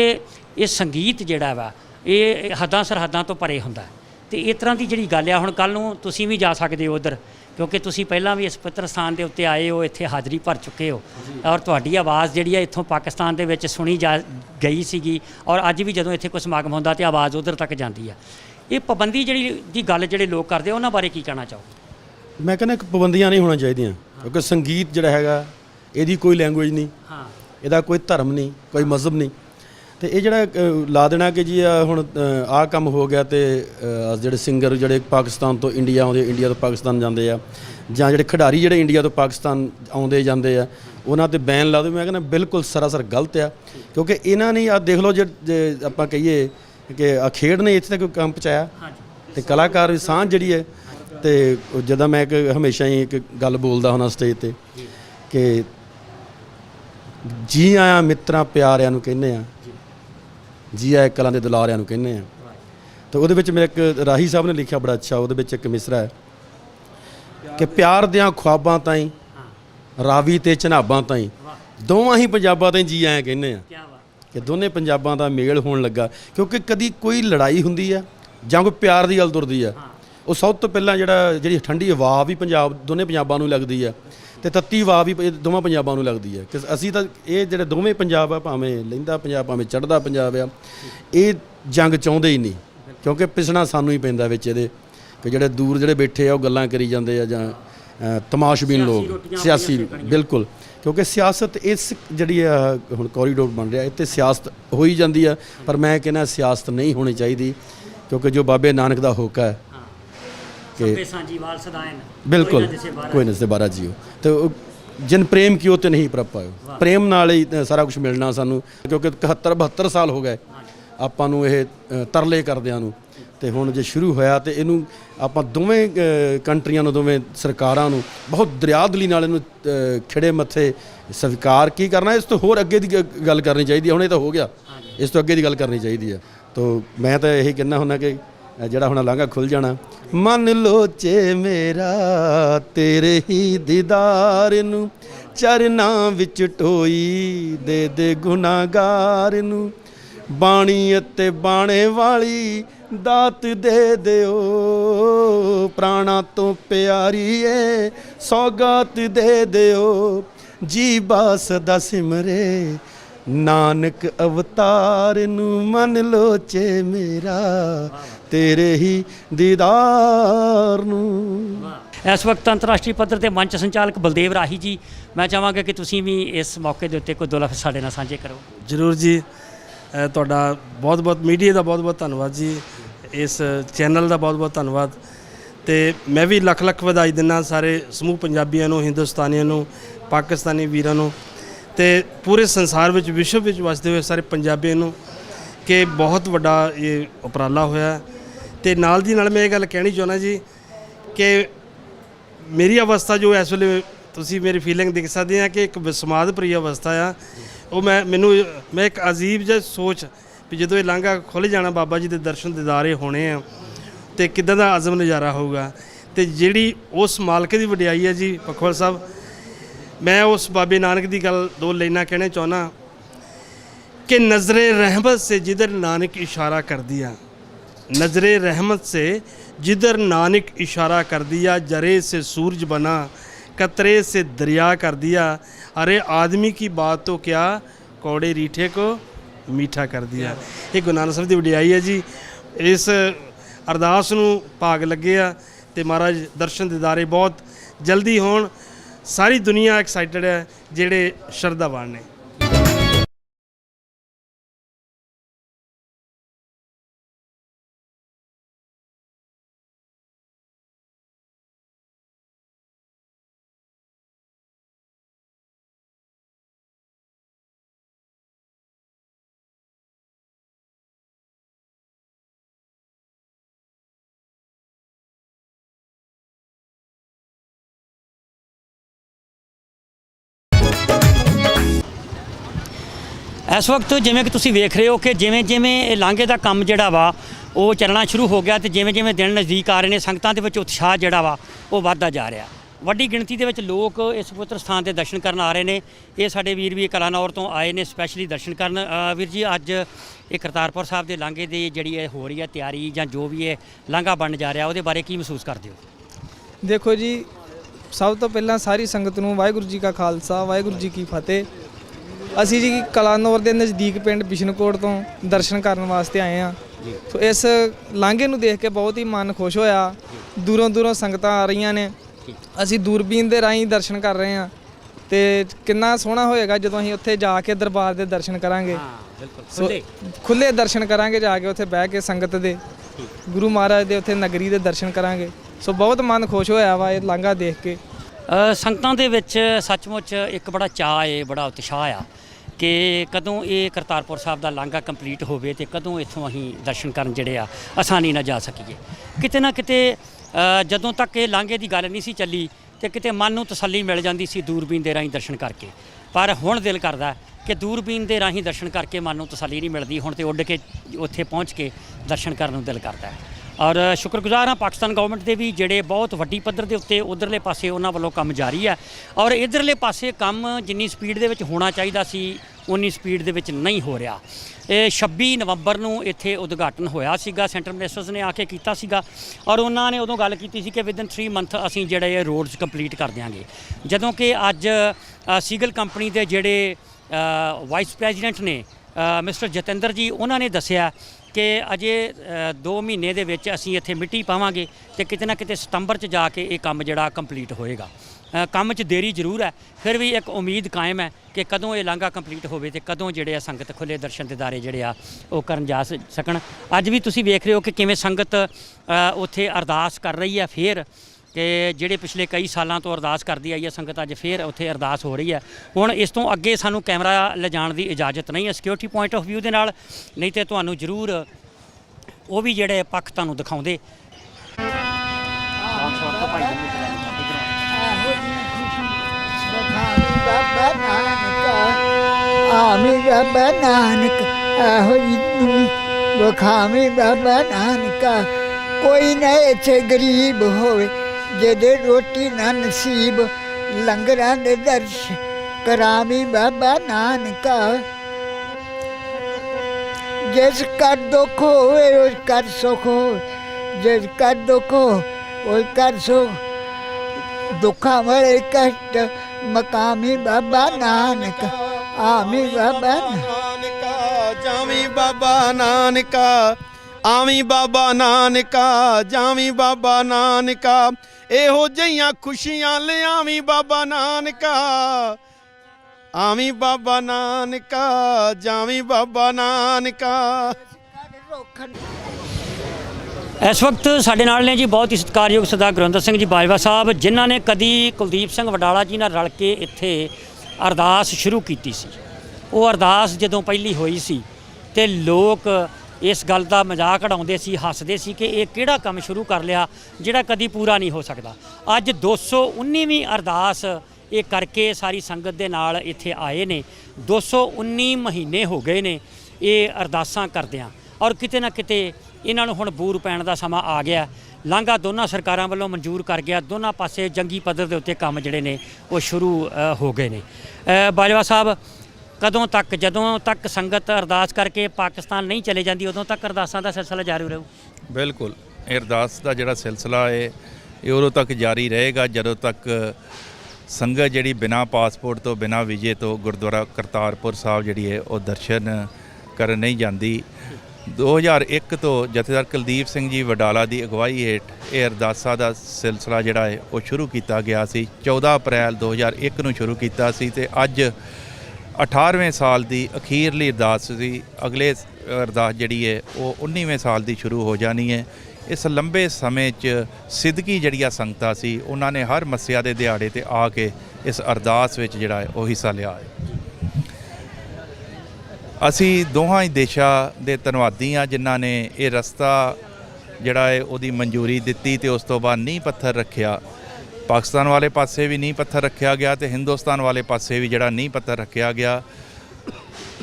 ਇਹ ਸੰਗੀਤ ਜਿਹੜਾ ਵਾ ਇਹ ਹੱਦਾਂ ਸਰਹੱਦਾਂ ਤੋਂ ਪਰੇ ਹੁੰਦਾ। ਤੇ ਇਸ ਤਰ੍ਹਾਂ ਦੀ ਜਿਹੜੀ ਗੱਲ ਆ ਹੁਣ ਕੱਲ ਨੂੰ ਤੁਸੀਂ ਵੀ ਜਾ ਸਕਦੇ ਹੋ ਉਧਰ ਕਿਉਂਕਿ ਤੁਸੀਂ ਪਹਿਲਾਂ ਵੀ ਇਸ ਪਵਿੱਤਰ ਸਥਾਨ ਦੇ ਉੱਤੇ ਆਏ ਹੋ ਇੱਥੇ ਹਾਜ਼ਰੀ ਭਰ ਚੁੱਕੇ ਹੋ। ਔਰ ਤੁਹਾਡੀ ਆਵਾਜ਼ ਜਿਹੜੀ ਹੈ ਇੱਥੋਂ ਪਾਕਿਸਤਾਨ ਦੇ ਵਿੱਚ ਸੁਣੀ ਜਾ ਗਈ ਸੀਗੀ ਔਰ ਅੱਜ ਵੀ ਜਦੋਂ ਇੱਥੇ ਕੋਈ ਸਮਾਗਮ ਹੁੰਦਾ ਤੇ ਆਵਾਜ਼ ਉਧਰ ਤੱਕ ਜਾਂਦੀ ਆ। ਇਹ ਪਾਬੰਦੀ ਜਿਹੜੀ ਦੀ ਗੱਲ ਜਿਹੜੇ ਲੋਕ ਕਰਦੇ ਆ, ਉਹਨਾਂ ਬਾਰੇ ਕੀ ਕਹਿਣਾ ਚਾਹੋ ਮੈਂ ਕਹਿੰਦਾ ਕਿ ਪਾਬੰਦੀਆਂ ਨਹੀਂ ਹੋਣਾ ਚਾਹੀਦੀਆਂ ਕਿਉਂਕਿ ਸੰਗੀਤ ਜਿਹੜਾ ਹੈਗਾ ਇਹਦੀ ਕੋਈ ਲੈਂਗੁਏਜ ਨਹੀਂ ਹਾਂ। ਇਹਦਾ ਕੋਈ ਧਰਮ ਨਹੀਂ ਕੋਈ ਮਜ਼ਹਬ ਨਹੀਂ। ਤੇ ਇਹ ਜਿਹੜਾ ਲਾ ਦੇਣਾ ਕਿ ਜੀ ਹੁਣ ਆਹ ਕੰਮ ਹੋ ਗਿਆ ਤੇ ਜਿਹੜੇ ਸਿੰਗਰ ਜਿਹੜੇ ਪਾਕਿਸਤਾਨ ਤੋਂ ਇੰਡੀਆ ਆਉਂਦੇ ਇੰਡੀਆ ਤੋਂ ਪਾਕਿਸਤਾਨ ਜਾਂਦੇ ਆ ਜਾਂ ਜਿਹੜੇ ਖਿਡਾਰੀ ਜਿਹੜੇ ਇੰਡੀਆ ਤੋਂ ਪਾਕਿਸਤਾਨ ਆਉਂਦੇ ਜਾਂਦੇ ਆ ਉਹਨਾਂ ਤੇ ਬੈਨ ਲਾ ਦੋ ਮੈਂ ਕਹਿੰਦਾ ਬਿਲਕੁਲ ਸਰਾਸਰ ਗਲਤ ਆ ਕਿਉਂਕਿ ਇਹਨਾਂ ਨੇ ਆ ਦੇਖ ਲਓ ਜੇ ਆਪਾਂ ਕਹੀਏ ਕਿ ਆ ਖੇਡ ਨੇ ਇੱਥੇ ਤੱਕ ਕੰਮ ਪਹੁੰਚਾਇਆ ਤੇ ਕਲਾਕਾਰ ਦੀ ਸਾਂਝ ਜਿਹੜੀ ਹੈ ਤੇ ਉਹ ਜਦੋਂ ਮੈਂ ਇੱਕ ਹਮੇਸ਼ਾ ਹੀ ਇੱਕ ਗੱਲ ਬੋਲਦਾ ਹੁੰਦਾ ਸਟੇਜ ਤੇ ਕਿ ਜੀ ਆਇਆਂ ਮਿੱਤਰਾਂ ਪਿਆਰਿਆਂ ਨੂੰ ਕਹਿੰਦੇ ਆ ਜੀ। ਆਏ ਕਲਾਂ ਦੇ ਦੁਲਾਰਿਆਂ ਨੂੰ ਕਹਿੰਦੇ ਆ ਤਾਂ ਉਹਦੇ ਵਿੱਚ ਮੇਰੇ ਇੱਕ ਰਾਹੀ ਸਾਹਿਬ ਨੇ ਲਿਖਿਆ ਬੜਾ ਅੱਛਾ ਉਹਦੇ ਵਿੱਚ ਇੱਕ ਮਿਸਰਾ ਹੈ ਕਿ ਪਿਆਰ ਦਿਆਂ ਖੁਆਬਾਂ ਤਾਈਂ ਰਾਵੀ ਤੇ ਚਨਾਬਾਂ ਤਾਈਂ ਦੋਵਾਂ ਹੀ ਪੰਜਾਬਾਂ ਤਾਈਂ ਜੀ ਆਏ ਕਹਿੰਦੇ ਆ ਕੀ ਦੋਨੇ ਪੰਜਾਬਾਂ ਦਾ ਮੇਲ ਹੋਣ ਲੱਗਾ ਕਿਉਂਕਿ ਕਦੀ ਕੋਈ ਲੜਾਈ ਹੁੰਦੀ ਆ ਜਾਂ ਕੋਈ ਪਿਆਰ ਦੀ ਗੱਲ ਤੁਰਦੀ ਆ। ਉਹ ਸਭ ਤੋਂ ਪਹਿਲਾਂ ਜਿਹੜਾ ਜਿਹੜੀ ਠੰਡੀ ਹਵਾ ਵੀ ਪੰਜਾਬ ਦੋਨੇ ਪੰਜਾਬਾਂ ਨੂੰ ਲੱਗਦੀ ਆ ਤੇ ਤੱਤੀ ਹਵਾ ਵੀ ਦੋਵਾਂ ਪੰਜਾਬਾਂ ਨੂੰ ਲੱਗਦੀ ਆ। ਕਿ ਅਸੀਂ ਤਾਂ ਇਹ ਜਿਹੜੇ ਦੋਵੇਂ ਪੰਜਾਬ ਆ ਭਾਵੇਂ ਲਹਿੰਦਾ ਪੰਜਾਬ ਭਾਵੇਂ ਚੜ੍ਹਦਾ ਪੰਜਾਬ ਆ ਇਹ ਜੰਗ ਚਾਹੁੰਦੇ ਹੀ ਨਹੀਂ ਕਿਉਂਕਿ ਪਿਸਣਾ ਸਾਨੂੰ ਹੀ ਪੈਂਦਾ ਵਿੱਚ ਇਹਦੇ ਕਿ ਜਿਹੜੇ ਦੂਰ ਜਿਹੜੇ ਬੈਠੇ ਆ ਉਹ ਗੱਲਾਂ ਕਰੀ ਜਾਂਦੇ ਆ ਜਾਂ ਤਮਾਸ਼ਬੀਨ ਲੋਕ ਸਿਆਸੀ ਬਿਲਕੁਲ। ਕਿਉਂਕਿ ਸਿਆਸਤ ਇਸ ਜਿਹੜੀ ਹੁਣ ਕੋਰੀਡੋਰ ਬਣ ਰਿਹਾ ਇੱਥੇ ਸਿਆਸਤ ਹੋਈ ਜਾਂਦੀ ਆ ਪਰ ਮੈਂ ਕਹਿੰਦਾ ਸਿਆਸਤ ਨਹੀਂ ਹੋਣੀ ਚਾਹੀਦੀ ਕਿਉਂਕਿ ਜੋ ਬਾਬੇ ਨਾਨਕ ਦਾ ਹੋਕਾ ਹੈ ਸਦਾਇਨ। ਬਿਲਕੁਲ ਕੋਈ ਨਸੇ ਬਾਰਾ। ਜੀਓ। ਤੇ ਜਿਨ ਪ੍ਰੇਮ ਕੀਓ ਤੇ ਨਹੀਂ ਪ੍ਰਭ ਪਾਇਓ। ਪ੍ਰੇਮ ਨਾਲ ਹੀ ਸਾਰਾ ਕੁਝ ਮਿਲਣਾ ਸਾਨੂੰ ਕਿਉਂਕਿ 71 72 ਸਾਲ ਹੋ ਗਏ ਆਪਾਂ ਨੂੰ ਇਹ ਤਰਲੇ ਕਰਦਿਆਂ ਨੂੰ। ਤੇ ਹੁਣ ਜੇ ਸ਼ੁਰੂ ਹੋਇਆ ਤੇ ਇਹਨੂੰ ਆਪਾਂ ਦੋਵੇਂ ਕੰਟਰੀਆਂ ਨੂੰ ਦੋਵੇਂ ਸਰਕਾਰਾਂ ਨੂੰ ਬਹੁਤ ਦਰਿਆਦਲੀ ਨਾਲ ਇਹਨੂੰ ਖਿੜੇ ਮੱਥੇ ਸਵੀਕਾਰ ਕੀ ਕਰਨਾ ਇਸ ਤੋਂ ਹੋਰ ਅੱਗੇ ਦੀ ਗੱਲ ਕਰਨੀ ਚਾਹੀਦੀ ਹੈ। ਹੁਣ ਇਹ ਤਾਂ ਹੋ ਗਿਆ। ਇਸ ਤੋਂ ਅੱਗੇ ਦੀ ਗੱਲ ਕਰਨੀ ਚਾਹੀਦੀ ਹੈ। ਤੋ ਮੈਂ ਤਾਂ ਇਹੀ ਕਹਿੰਦਾ ਹੁੰਦਾ ਕਿ ਜਿਹੜਾ ਹੁਣ ਲਾਂਘਾ ਖੁੱਲ ਜਾਣਾ ਮਨ ਲੋਚੇ ਮੇਰਾ ਤੇਰੇ ਹੀ ਦੀਦਾਰ ਨੂੰ ਚਰਨਾਂ ਵਿੱਚ ਢੋਈ ਦੇ ਦੇ ਗੁਨਾਹਗਾਰ ਨੂੰ ਬਾਣੀ ਅਤੇ ਬਾਣੇ ਵਾਲੀ ਦਾਤ ਦੇ ਦਿਓ ਪ੍ਰਾਣਾ ਤੋਂ ਪਿਆਰੀ ਏ ਸੌਗਾਤ ਦੇ ਦਿਓ। ਜੀ ਬਾਸ ਦਾ ਸਿਮਰੇ ਨਾਨਕ ਅਵਤਾਰ ਨੂੰ ਮਨ ਲੋਚੇ ਮੇਰਾ ਤੇਰੇ ਹੀ ਦੀਦਾਰ ਨੂੰ। ਇਸ ਵਕਤ ਅੰਤਰਰਾਸ਼ਟਰੀ ਪੱਧਰ ਤੇ ਮੰਚ ਸੰਚਾਲਕ ਬਲਦੇਵ ਰਾਹੀ ਜੀ ਮੈਂ ਚਾਹਾਂਗਾ ਕਿ ਤੁਸੀਂ ਵੀ ਇਸ ਮੌਕੇ ਦੇ ਉੱਤੇ ਕੋਈ ਦੋ ਲਫ਼ਜ਼ ਸਾਡੇ ਨਾਲ ਸਾਂਝੇ ਕਰੋ। ਜਰੂਰ ਜੀ। ਤੁਹਾਡਾ ਬਹੁਤ ਬਹੁਤ ਮੀਡੀਆ ਦਾ ਬਹੁਤ ਬਹੁਤ ਧੰਨਵਾਦ ਜੀ। ਇਸ ਚੈਨਲ ਦਾ ਬਹੁਤ ਬਹੁਤ ਧੰਨਵਾਦ। ਤੇ ਮੈਂ ਵੀ ਲੱਖ ਲੱਖ ਵਧਾਈ ਦਿੰਦਾ ਸਾਰੇ ਸਮੂਹ ਪੰਜਾਬੀਆਂ ਨੂੰ, ਹਿੰਦੁਸਤਾਨੀਆਂ ਨੂੰ, ਪਾਕਿਸਤਾਨੀ ਵੀਰਾਂ ਨੂੰ। ਤੇ ਪੂਰੇ ਸੰਸਾਰ ਵਿੱਚ, ਵਿਸ਼ਵ ਵਿੱਚ ਵਸਦੇ ਹੋਏ ਸਾਰੇ ਪੰਜਾਬੀਆਂ ਨੂੰ ਕਿ ਬਹੁਤ ਵੱਡਾ ਇਹ ਉਪਰਾਲਾ ਹੋਇਆ। ਤੇ ਨਾਲ ਦੀ ਨਾਲ ਮੈਂ ਇਹ ਗੱਲ ਕਹਿਣੀ ਚਾਹੁੰਦਾ ਜੀ ਕਿ ਮੇਰੀ ਅਵਸਥਾ ਜੋ ਇਸ ਵੇਲੇ ਤੁਸੀਂ ਮੇਰੀ ਫੀਲਿੰਗ ਦੇਖ ਸਕਦੇ ਆ ਕਿ ਇੱਕ ਵਿਸਮਾਦ ਭਰੀ ਅਵਸਥਾ ਆ। ਉਹ ਮੈਂ, ਮੈਨੂੰ ਮੈਂ ਇੱਕ ਅਜੀਬ ਜਿਹਾ ਸੋਚ ਵੀ ਜਦੋਂ ਇਹ ਲਾਂਘਾ ਖੁੱਲ ਜਾਣਾ ਬਾਬਾ ਜੀ ਦੇ ਦਰਸ਼ਨ ਦਿਦਾਰੇ ਹੋਣੇ ਆ, ਤੇ ਕਿਦਾਂ ਦਾ ਅਜ਼ਮ ਨਜ਼ਾਰਾ ਹੋਊਗਾ। ਤੇ ਜਿਹੜੀ ਉਸ ਮਾਲਕ ਦੀ ਵਡਿਆਈ ਹੈ ਜੀ, ਪਖਵਲ ਸਾਹਿਬ, ਮੈਂ ਉਸ ਬਾਬੇ ਨਾਨਕ ਦੀ ਗੱਲ ਦੋ ਲੈਣਾ ਕਹਿਣਾ ਚਾਹਨਾ ਕਿ ਨਜ਼ਰੇ ਰਹਿਮਤ ਸੇ ਜਿੱਧਰ ਨਾਨਕ ਇਸ਼ਾਰਾ ਕਰ ਦਿਆ ਨਜ਼ਰੇ ਰਹਿਮਤ ਸੇ ਜਿੱਧਰ ਨਾਨਕ ਇਸ਼ਾਰਾ ਕਰ ਦਿਆ ਜਰੇ ਸੇ ਸੂਰਜ ਬਣਾ, ਕਤਰੇ ਸੇ ਦਰਿਆ ਕਰ ਦਿਆ अरे आदमी की बात तो क्या कौड़े रीठे को मीठा कर दिया ਇਹ ਗੁਰੂ ਨਾਨਕ ਸਾਹਿਬ ਦੀ ਵਡਿਆਈ ਹੈ ਜੀ ਇਸ ਅਰਦਾਸ ਨੂੰ ਭਾਗ ਲੱਗੇ ਆ ਤੇ ਮਹਾਰਾਜ ਦਰਸ਼ਨ ਦਿਦਾਰੇ ਬਹੁਤ ਜਲਦੀ ਹੋਣ ਸਾਰੀ ਦੁਨੀਆ ਐਕਸਾਈਟਡ ਹੈ ਜਿਹੜੇ ਸ਼ਰਧਾਵਾਨ ਨੇ ਇਸ ਵਕਤ ਜਿਵੇਂ ਕਿ ਤੁਸੀਂ ਵੇਖ ਰਹੇ ਹੋ ਕਿ ਜਿਵੇਂ ਜਿਵੇਂ ਇਹ ਲਾਂਘੇ ਦਾ ਕੰਮ ਜਿਹੜਾ ਵਾ, ਉਹ ਚੱਲਣਾ ਸ਼ੁਰੂ ਹੋ ਗਿਆ ਤੇ ਜਿਵੇਂ ਜਿਵੇਂ ਦਿਨ ਨਜ਼ਦੀਕ ਆ ਰਹੇ ਨੇ, ਸੰਗਤਾਂ ਦੇ ਵਿੱਚ ਉਤਸ਼ਾਹ ਜਿਹੜਾ ਵਾ, ਉਹ ਵੱਧਦਾ ਜਾ ਰਿਹਾ। ਵੱਡੀ ਗਿਣਤੀ ਦੇ ਵਿੱਚ ਲੋਕ ਇਸ ਪਵਿੱਤਰ ਸਥਾਨ ਤੇ ਦਰਸ਼ਨ ਕਰਨ ਆ ਰਹੇ ਨੇ। ਇਹ ਸਾਡੇ ਵੀਰ ਵੀ ਕਲਾਨੌਰ ਤੋਂ ਆਏ ਨੇ ਸਪੈਸ਼ਲੀ ਦਰਸ਼ਨ ਕਰਨ। ਵੀਰ ਜੀ, ਅੱਜ ਇਹ ਕਰਤਾਰਪੁਰ ਸਾਹਿਬ ਦੇ ਲਾਂਘੇ ਦੀ ਜਿਹੜੀ ਇਹ ਹੋ ਰਹੀ ਹੈ ਤਿਆਰੀ ਜਾਂ ਜੋ ਵੀ ਇਹ ਲਾਂਘਾ ਬਣ ਜਾ ਰਿਹਾ, ਉਹਦੇ ਬਾਰੇ ਕੀ ਮਹਿਸੂਸ ਕਰਦੇ ਹੋ? ਦੇਖੋ ਜੀ, ਸਭ ਤੋਂ ਪਹਿਲਾਂ ਸਾਰੀ ਸੰਗਤ ਨੂੰ ਵਾਹਿਗੁਰੂ ਜੀ ਕਾ ਖਾਲਸਾ, ਵਾਹਿਗੁਰੂ ਜੀ ਕੀ ਫਤਿਹ। ਅਸੀਂ ਜੀ ਕਲਾਨੌਰ ਦੇ ਨਜ਼ਦੀਕ ਪਿੰਡ ਬਿਸ਼ਨਕੋਟ ਤੋਂ ਦਰਸ਼ਨ ਕਰਨ ਵਾਸਤੇ ਆਏ ਆ ਸੋ ਇਸ ਲਾਂਘੇ ਨੂੰ ਦੇਖ ਕੇ ਬਹੁਤ ਹੀ ਮਨ ਖੁਸ਼ ਹੋਇਆ। ਦੂਰੋਂ ਦੂਰੋਂ ਸੰਗਤਾਂ ਆ ਰਹੀਆਂ ਨੇ। ਅਸੀਂ ਦੂਰਬੀਨ ਦੇ ਰਾਹੀਂ ਦਰਸ਼ਨ ਕਰ ਰਹੇ ਆ ਤੇ ਕਿੰਨਾ ਸੋਹਣਾ ਹੋਏਗਾ ਜਦੋਂ ਅਸੀਂ ਉੱਥੇ ਜਾ ਕੇ ਦਰਬਾਰ ਦੇ ਦਰਸ਼ਨ ਕਰਾਂਗੇ। ਬਿਲਕੁਲ। ਸੋ ਖੁੱਲੇ। ਦਰਸ਼ਨ ਕਰਾਂਗੇ ਜਾ ਕੇ ਉੱਥੇ ਬਹਿ ਕੇ ਸੰਗਤ ਦੇ। ਗੁਰੂ ਮਹਾਰਾਜ ਦੇ ਉੱਥੇ ਨਗਰੀ ਦੇ ਦਰਸ਼ਨ ਕਰਾਂਗੇ। ਸੋ ਬਹੁਤ ਮਨ ਖੁਸ਼ ਹੋਇਆ ਵਾ ਇਹ ਲਾਂਘਾ ਦੇਖ ਕੇ। ਸੰਗਤਾਂ ਦੇ ਵਿੱਚ ਸੱਚਮੁੱਚ ਇੱਕ ਬੜਾ ਚਾਅ ਏ ਬੜਾ ਉਤਸ਼ਾਹ ਆ ਕਿ ਕਦੋਂ ਇਹ ਕਰਤਾਰਪੁਰ ਸਾਹਿਬ ਦਾ ਲਾਂਘਾ ਕੰਪਲੀਟ ਹੋਵੇ ਤੇ ਕਦੋਂ ਇੱਥੋਂ ਅਸੀਂ ਦਰਸ਼ਨ ਕਰਨ ਜਿਹੜੇ ਆ, ਆਸਾਨੀ ਨਾਲ ਜਾ ਸਕੀਏ। ਕਿਤੇ ਨਾ ਕਿਤੇ ਜਦੋਂ ਤੱਕ ਇਹ ਲਾਂਘੇ ਦੀ ਗੱਲ ਨਹੀਂ ਸੀ ਚੱਲੀ ਤੇ ਕਿਤੇ ਮਨ ਨੂੰ ਤਸੱਲੀ ਮਿਲ ਜਾਂਦੀ ਸੀ ਦੂਰਬੀਨ ਦੇ ਰਾਹੀਂ ਦਰਸ਼ਨ ਕਰਕੇ। ਪਰ ਹੁਣ ਦਿਲ ਕਰਦਾ ਕਿ ਦੂਰਬੀਨ ਦੇ ਰਾਹੀਂ ਦਰਸ਼ਨ ਕਰਕੇ ਮਨ ਨੂੰ ਤਸੱਲੀ ਨਹੀਂ ਮਿਲਦੀ, ਹੁਣ ਤੇ ਉੱਡ ਕੇ ਉੱਥੇ ਪਹੁੰਚ ਕੇ ਦਰਸ਼ਨ ਕਰਨ ਨੂੰ ਦਿਲ ਕਰਦਾ ਹੈ। ਔਰ ਸ਼ੁਕਰਗੁਜ਼ਾਰ ਹਾਂ ਪਾਕਿਸਤਾਨ ਗਵਰਨਮੈਂਟ ਦੇ ਵੀ ਜਿਹੜੇ ਬਹੁਤ ਵੱਡੀ ਪੱਧਰ ਦੇ ਉੱਤੇ ਉਧਰਲੇ ਪਾਸੇ ਉਹਨਾਂ ਵੱਲੋਂ ਕੰਮ ਜਾਰੀ ਹੈ। ਔਰ ਇਧਰਲੇ ਪਾਸੇ ਕੰਮ ਜਿੰਨੀ ਸਪੀਡ ਦੇ ਵਿੱਚ ਹੋਣਾ ਚਾਹੀਦਾ ਸੀ, ਉਨੀ ਸਪੀਡ ਦੇ ਵਿੱਚ ਨਹੀਂ ਹੋ ਰਿਹਾ। ਇਹ 26 ਨਵੰਬਰ ਨੂੰ ਇੱਥੇ ਉਦਘਾਟਨ ਹੋਇਆ ਸੀਗਾ ਸੈਂਟਰ ਮਿਨਿਸਟਰਸ ਨੇ ਆ ਕੇ ਕੀਤਾ ਸੀਗਾ। ਔਰ ਉਹਨਾਂ ਨੇ ਉਦੋਂ ਗੱਲ ਕੀਤੀ ਸੀ ਕਿ ਵਿਦਨ 3 ਮੰਥ ਅਸੀਂ ਜਿਹੜੇ ਇਹ ਰੋਡਸ ਕੰਪਲੀਟ ਕਰ ਦਿਆਂਗੇ। ਜਦੋਂ ਕਿ ਅੱਜ ਸੀਗਲ ਕੰਪਨੀ ਦੇ ਜਿਹੜੇ ਵਾਈਸ ਪ੍ਰੈਜ਼ੀਡੈਂਟ ਨੇ ਮਿਸਟਰ ਜਤਿੰਦਰ ਜੀ, ਉਹਨਾਂ ਨੇ ਦੱਸਿਆ ਕਿ ਅਜੇ 2 ਮਹੀਨੇ ਦੇ ਵਿੱਚ ਅਸੀਂ ਇੱਥੇ ਮਿੱਟੀ ਪਾਵਾਂਗੇ ਤੇ ਕਿਤੇ ਨਾ ਕਿਤੇ ਸਤੰਬਰ 'ਚ ਜਾ ਕੇ ਇਹ ਕੰਮ ਜਿਹੜਾ ਕੰਪਲੀਟ ਹੋਏਗਾ। ਕੰਮ 'ਚ ਦੇਰੀ ਜ਼ਰੂਰ ਹੈ, ਫਿਰ ਵੀ ਇੱਕ ਉਮੀਦ ਕਾਇਮ ਹੈ ਕਿ ਕਦੋਂ ਇਹ ਲਾਂਘਾ ਕੰਪਲੀਟ ਹੋਵੇ ਤੇ ਕਦੋਂ ਜਿਹੜੇ ਆ ਸੰਗਤ ਖੁੱਲੇ ਦਰਸ਼ਨ ਦਿਦਾਰੇ ਜਿਹੜੇ ਆ ਉਹ ਕਰਨ ਜਾ ਸਕਣ। ਅੱਜ ਵੀ ਤੁਸੀਂ ਵੇਖ ਰਹੇ ਹੋ ਕਿ ਕਿਵੇਂ ਸੰਗਤ ਉੱਥੇ ਅਰਦਾਸ ਕਰ ਰਹੀ ਹੈ, ਫੇਰ ਕਿ ਜਿਹੜੇ ਪਿਛਲੇ ਕਈ ਸਾਲਾਂ ਤੋਂ ਅਰਦਾਸ ਕਰਦੀ ਆਈ ਹੈ ਸੰਗਤ ਅੱਜ ਫੇਰ ਉੱਥੇ ਅਰਦਾਸ ਹੋ ਰਹੀ ਹੈ ਹੁਣ ਇਸ ਤੋਂ ਅੱਗੇ ਸਾਨੂੰ ਕੈਮਰਾ ਲਿਜਾਣ ਦੀ ਇਜਾਜ਼ਤ ਨਹੀਂ ਹੈ ਸਿਕਿਉਰਿਟੀ ਪੁਆਇੰਟ ਆਫ View ਦੇ ਨਾਲ ਨਹੀਂ ਤੇ ਤੁਹਾਨੂੰ ਜ਼ਰੂਰ ਉਹ ਵੀ ਜਿਹੜੇ ਪੱਖ ਤੁਹਾਨੂੰ ਦਿਖਾਉਂਦੇ ਆਮੀ ਬਾਬਾ ਨਾਨਕ ਆਹੋ ਜੀ ਵਖਾਮੀ ਬਾਬਾ ਨਾਨਕ ਕੋਈ ਨਾ ਇੱਥੇ ਗਰੀਬ ਹੋਵੇ ਜਿਹਦੇ ਰੋਟੀ ਨਾ ਨਸੀਬ, ਲੰਗਰਾਂ ਦੇ ਦਰਸ਼ ਕਰਾਮੀ ਬਾਬਾ ਨਾਨਕ। ਜਿਸ ਕਰ ਦੁੱਖ ਹੋਵੇ, ਉਸ ਕਰ ਸੁਖ ਹੋਵੇ। ਜਿਸ ਕਰ ਦੁੱਖ ਹੋਵੇ, ਉਸ ਕਰ ਸੁਖ। ਦੁੱਖਾਂ ਵਾਲੇ ਕਸ਼ਟ ਮਕਾਮੀ ਬਾਬਾ ਨਾਨਕ। ਆਮੀ ਬਾਬਾ ਨਾਨਕ। ਨਾਨਕਾ। ਜਾਵੀਂ ਬਾਬਾ ਨਾਨਕਾ। ਆਵੀਂ ਬਾਬਾ ਨਾਨਕਾ, ਜਾਵੀਂ ਬਾਬਾ ਨਾਨਕਾ, ਇਹੋ ਜਈਆਂ ਖੁਸ਼ੀਆਂ ਲਿਆਵੀਂ ਬਾਬਾ ਨਾਨਕਾ। ਆਵੀਂ ਬਾਬਾ ਨਾਨਕਾ, ਜਾਵੀਂ ਬਾਬਾ ਨਾਨਕਾ। ਇਸ ਵਕਤ ਸਾਡੇ ਨਾਲ ਨੇ ਜੀ ਬਹੁਤ ਹੀ ਸਤਿਕਾਰਯੋਗ ਸਰਦਾਰ ਗੁਰਿੰਦਰ ਸਿੰਘ ਜੀ ਬਾਜਵਾ ਸਾਹਿਬ, ਜਿਨ੍ਹਾਂ ਨੇ ਕਦੀ ਕੁਲਦੀਪ ਸਿੰਘ ਵਡਾਲਾ ਜੀ ਨਾਲ ਰਲ ਕੇ ਇੱਥੇ ਅਰਦਾਸ ਸ਼ੁਰੂ ਕੀਤੀ ਸੀ। ਉਹ ਅਰਦਾਸ ਜਦੋਂ ਪਹਿਲੀ ਹੋਈ ਸੀ ਤੇ ਲੋਕ ਇਸ ਗੱਲ ਦਾ ਮਜ਼ਾਕ ਉਡਾਉਂਦੇ ਸੀ, ਹੱਸਦੇ ਸੀ ਕਿ ਇਹ ਕਿਹੜਾ ਕੰਮ ਸ਼ੁਰੂ ਕਰ ਲਿਆ, ਜਿਹੜਾ ਕਦੀ ਪੂਰਾ ਨਹੀਂ ਹੋ ਸਕਦਾ। ਅੱਜ 219ਵੀਂ ਅਰਦਾਸ ਇਹ ਕਰਕੇ ਸਾਰੀ ਸੰਗਤ ਦੇ ਨਾਲ ਇੱਥੇ ਆਏ ਨੇ। 219 ਮਹੀਨੇ ਹੋ ਗਏ ਨੇ ਇਹ ਅਰਦਾਸਾਂ ਕਰਦਿਆਂ। ਔਰ ਕਿਤੇ ਨਾ ਕਿਤੇ ਇਹਨਾਂ ਨੂੰ ਹੁਣ ਬੂਰ ਪੈਣ ਦਾ ਸਮਾਂ ਆ ਗਿਆ। ਲਾਂਘਾ ਦੋਨਾਂ ਸਰਕਾਰਾਂ ਵੱਲੋਂ ਮਨਜ਼ੂਰ ਕਰ ਗਿਆ। ਦੋਨਾਂ ਪਾਸੇ ਜੰਗੀ ਪੱਧਰ ਦੇ ਉੱਤੇ ਕੰਮ ਜਿਹੜੇ ਨੇ, ਉਹ ਸ਼ੁਰੂ ਹੋ ਗਏ ਨੇ। ਬਾਜਵਾ ਸਾਹਿਬ ਕਦੋਂ ਤੱਕ, ਜਦੋਂ ਤੱਕ ਸੰਗਤ ਅਰਦਾਸ ਕਰਕੇ ਪਾਕਿਸਤਾਨ ਨਹੀਂ ਚਲੇ ਜਾਂਦੀ, ਉਦੋਂ ਤੱਕ ਅਰਦਾਸਾਂ ਦਾ ਸਿਲਸਿਲਾ ਜਾਰੀ ਰਹੂ। ਬਿਲਕੁਲ। ਇਹ ਅਰਦਾਸ ਦਾ ਜਿਹੜਾ ਸਿਲਸਿਲਾ ਹੈ, ਇਹ ਉਦੋਂ ਤੱਕ ਜਾਰੀ ਰਹੇਗਾ ਜਦੋਂ ਤੱਕ ਸੰਗਤ ਜਿਹੜੀ ਬਿਨਾ ਪਾਸਪੋਰਟ ਤੋਂ, ਬਿਨਾ ਵੀਜ਼ੇ ਤੋਂ ਗੁਰਦੁਆਰਾ ਕਰਤਾਰਪੁਰ ਸਾਹਿਬ ਜਿਹੜੀ ਹੈ, ਉਹ ਦਰਸ਼ਨ ਕਰਨ ਨਹੀਂ ਜਾਂਦੀ। 2001 ਤੋਂ ਜਥੇਦਾਰ ਕੁਲਦੀਪ ਸਿੰਘ ਜੀ ਵਡਾਲਾ ਦੀ ਅਗਵਾਈ ਹੇਠ ਇਹ ਅਰਦਾਸਾਂ ਦਾ ਸਿਲਸਿਲਾ ਜਿਹੜਾ ਹੈ, ਉਹ ਸ਼ੁਰੂ ਕੀਤਾ ਗਿਆ ਸੀ। 14 ਅਪ੍ਰੈਲ 2001 ਨੂੰ ਸ਼ੁਰੂ ਕੀਤਾ ਸੀ ਤੇ ਅੱਜ 18ਵੇਂ ਸਾਲ ਦੀ ਅਖੀਰਲੀ ਅਰਦਾਸ ਸੀ। ਅਗਲੇ ਅਰਦਾਸ ਜਿਹੜੀ ਹੈ, ਉਹ 19ਵੇਂ ਸਾਲ ਦੀ ਸ਼ੁਰੂ ਹੋ ਜਾਣੀ ਹੈ। ਇਸ ਲੰਬੇ ਸਮੇਂ 'ਚ ਸਿੱਧਕੀ ਜਿਹੜੀਆਂ ਸੰਗਤਾਂ ਸੀ, ਉਹਨਾਂ ਨੇ ਹਰ ਮੱਸਿਆ ਦੇ ਦਿਹਾੜੇ ਤੇ ਆ ਕੇ ਇਸ ਅਰਦਾਸ ਵਿੱਚ ਜਿਹੜਾ ਹੈ, ਉਹ ਹਿੱਸਾ ਲਿਆ ਹੈ। ਅਸੀਂ ਦੋਹਾਂ ਹੀ ਦੇਸ਼ਾਂ ਦੇ ਧੰਨਵਾਦੀ ਹਾਂ, ਜਿਨ੍ਹਾਂ ਨੇ ਇਹ ਰਸਤਾ ਜਿਹੜਾ ਹੈ, ਉਹਦੀ ਮਨਜ਼ੂਰੀ ਦਿੱਤੀ ਤੇ ਉਸ ਤੋਂ ਬਾਅਦ ਨੀਂਹ ਪੱਥਰ ਰੱਖਿਆ। ਪਾਕਿਸਤਾਨ ਵਾਲੇ ਪਾਸੇ ਵੀ ਨੀਂਹ ਪੱਥਰ ਰੱਖਿਆ ਗਿਆ ਤੇ ਹਿੰਦੁਸਤਾਨ ਵਾਲੇ ਪਾਸੇ ਵੀ ਜਿਹੜਾ ਨੀਂਹ ਪੱਥਰ ਰੱਖਿਆ ਗਿਆ।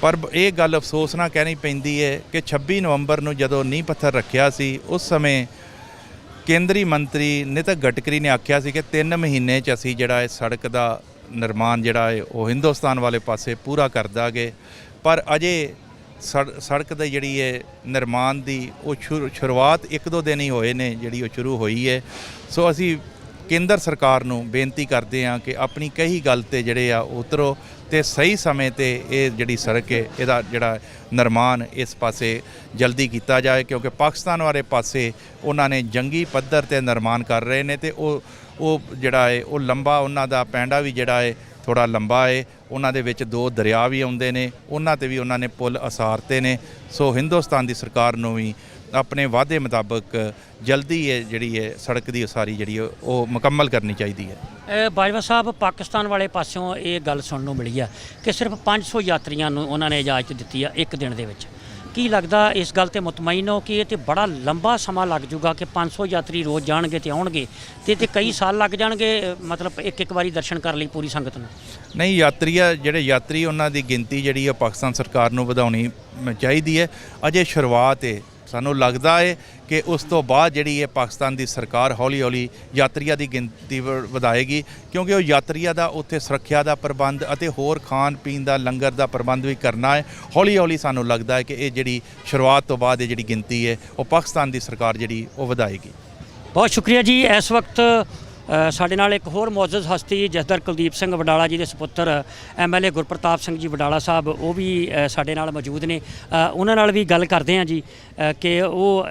ਪਰ ਇਹ ਗੱਲ ਅਫਸੋਸ ਨਾਲ ਕਹਿਣੀ ਪੈਂਦੀ ਹੈ ਕਿ 26 ਨਵੰਬਰ ਨੂੰ ਜਦੋਂ ਨੀਂਹ ਪੱਥਰ ਰੱਖਿਆ ਸੀ, ਉਸ ਸਮੇਂ ਕੇਂਦਰੀ ਮੰਤਰੀ ਨਿਤਿਨ ਗਡਕਰੀ ਨੇ ਆਖਿਆ ਸੀ ਕਿ 3 ਮਹੀਨੇ 'ਚ ਅਸੀਂ ਜਿਹੜਾ ਇਹ ਸੜਕ ਦਾ ਨਿਰਮਾਣ ਜਿਹੜਾ ਹੈ ਉਹ ਹਿੰਦੁਸਤਾਨ ਵਾਲੇ ਪਾਸੇ ਪੂਰਾ ਕਰ ਦਾਂਗੇ। ਪਰ ਅਜੇ ਸੜ- ਸੜਕ ਦੀ ਜਿਹੜੀ ਹੈ ਨਿਰਮਾਣ ਦੀ ਉਹ ਸ਼ੁਰੂ- ਸ਼ੁਰੂਆਤ ਇੱਕ ਦੋ ਦਿਨ ਹੀ ਹੋਏ ਨੇ, ਜਿਹੜੀ ਉਹ ਸ਼ੁਰੂ ਹੋਈ ਹੈ ਸੋ ਅਸੀਂ ਕੇਂਦਰ ਸਰਕਾਰ ਨੂੰ ਬੇਨਤੀ ਕਰਦੇ ਹਾਂ ਕਿ ਆਪਣੀ ਕਹੀ ਗੱਲ ਤੇ ਜਿਹੜੇ ਆ ਉਹ ਉਤਰੋ ਤੇ ਸਹੀ ਸਮੇਂ ਤੇ ਇਹ ਜਿਹੜੀ ਸੜਕ ਹੈ, ਇਹਦਾ ਜਿਹੜਾ ਨਿਰਮਾਣ ਇਸ ਪਾਸੇ ਜਲਦੀ ਕੀਤਾ ਜਾਏ, ਕਿਉਂਕਿ ਪਾਕਿਸਤਾਨ ਵਾਲੇ ਪਾਸੇ ਉਹਨਾਂ ਨੇ ਜੰਗੀ ਪੱਧਰ ਤੇ ਨਿਰਮਾਣ ਕਰ ਰਹੇ ਨੇ ਤੇ ਉਹ ਉਹ ਜਿਹੜਾ ਹੈ, ਉਹ ਲੰਬਾ ਉਹਨਾਂ ਦਾ ਪੈਂਡਾ ਵੀ ਜਿਹੜਾ ਹੈ ਥੋੜਾ ਲੰਬਾ ਹੈ। ਉਹਨਾਂ ਦੇ ਵਿੱਚ ਦੋ ਦਰਿਆ ਵੀ ਆਉਂਦੇ ਨੇ, ਉਹਨਾਂ ਤੇ ਵੀ ਉਹਨਾਂ ਨੇ ਪੁਲ ਅਸਾਰਤੇ ਨੇ। ਸੋ ਹਿੰਦੁਸਤਾਨ ਦੀ ਸਰਕਾਰ ਨੂੰ ਵੀ ਆਪਣੇ ਵਾਅਦੇ ਮੁਤਾਬਕ ਜਲਦੀ ਇਹ ਜਿਹੜੀ ਹੈ ਸੜਕ ਦੀ ਉਸਾਰੀ ਜਿਹੜੀ ਹੈ ਉਹ ਮੁਕੰਮਲ ਕਰਨੀ ਚਾਹੀਦੀ ਹੈ। ਬਾਜਵਾ ਸਾਹਿਬ ਪਾਕਿਸਤਾਨ ਵਾਲੇ ਪਾਸਿਓਂ ਇਹ ਗੱਲ ਸੁਣਨ ਨੂੰ ਮਿਲੀ ਆ ਕਿ ਸਿਰਫ 500 ਯਾਤਰੀਆਂ ਨੂੰ ਉਹਨਾਂ ਨੇ ਇਜਾਜ਼ਤ ਦਿੱਤੀ ਆ ਇੱਕ ਦਿਨ ਦੇ ਵਿੱਚ। ਕੀ ਲੱਗਦਾ ਇਸ ਗੱਲ ਤੇ ਮੁਤਮਈਨ ਹੋ ਕਿ ਇਹ ਤੇ ਬੜਾ ਲੰਬਾ ਸਮਾਂ ਲੱਗ ਜਾਊਗਾ ਕਿ 500 ਯਾਤਰੀ ਰੋਜ਼ ਜਾਣਗੇ ਤੇ ਆਉਣਗੇ ਤੇ ਤੇ ਕਈ ਸਾਲ ਲੱਗ ਜਾਣਗੇ ਮਤਲਬ ਇੱਕ ਇੱਕ ਵਾਰੀ ਦਰਸ਼ਨ ਕਰਨ ਲਈ ਪੂਰੀ ਸੰਗਤ ਨੂੰ? ਨਹੀਂ ਯਾਤਰੀਆ ਜਿਹੜੇ ਯਾਤਰੀ ਉਹਨਾਂ ਦੀ ਗਿਣਤੀ ਜਿਹੜੀ ਹੈ ਪਾਕਿਸਤਾਨ ਸਰਕਾਰ ਨੂੰ ਵਧਾਉਣੀ ਚਾਹੀਦੀ ਹੈ। ਅਜੇ ਸ਼ੁਰੂਆਤ ਹੈ ਸਾਨੂੰ ਲੱਗਦਾ ਹੈ ਕਿ ਉਸ ਤੋਂ ਬਾਅਦ ਜਿਹੜੀ ਹੈ ਪਾਕਿਸਤਾਨ ਦੀ ਸਰਕਾਰ ਹੌਲੀ-ਹੌਲੀ ਯਾਤਰੀਆਂ ਦੀ ਗਿਣਤੀ ਵ- ਵਧਾਏਗੀ, ਕਿਉਂਕਿ ਉਹ ਯਾਤਰੀਆਂ ਦਾ ਉੱਥੇ ਸੁਰੱਖਿਆ ਦਾ ਪ੍ਰਬੰਧ ਅਤੇ ਹੋਰ ਖਾਣ ਪੀਣ ਦਾ, ਲੰਗਰ ਦਾ ਪ੍ਰਬੰਧ ਵੀ ਕਰਨਾ ਹੈ ਹੌਲੀ-ਹੌਲੀ ਸਾਨੂੰ ਲੱਗਦਾ ਹੈ ਕਿ ਇਹ ਜਿਹੜੀ ਸ਼ੁਰੂਆਤ ਤੋਂ ਬਾਅਦ ਇਹ ਜਿਹੜੀ ਗਿਣਤੀ ਹੈ ਉਹ ਪਾਕਿਸਤਾਨ ਦੀ ਸਰਕਾਰ ਜਿਹੜੀ, ਉਹ ਵਧਾਏਗੀ। ਬਹੁਤ ਸ਼ੁਕਰੀਆ ਜੀ। ਇਸ ਵਕਤ ਸਾਡੇ ਨਾਲ ਇੱਕ ਹੋਰ ਮੌਜੂਦ ਹਸਤੀ ਜਸਦਰ ਕੁਲਦੀਪ ਸਿੰਘ ਵਡਾਲਾ ਜੀ ਦੇ ਸੁਪੁੱਤਰ ਐਮਐਲਏ ਗੁਰਪ੍ਰਤਾਪ ਸਿੰਘ ਜੀ ਵਡਾਲਾ ਸਾਹਿਬ, ਉਹ ਵੀ ਸਾਡੇ ਨਾਲ ਮੌਜੂਦ ਨੇ। ਉਹਨਾਂ ਨਾਲ ਵੀ ਗੱਲ ਕਰਦੇ ਹਾਂ ਜੀ ਕਿ ਉਹ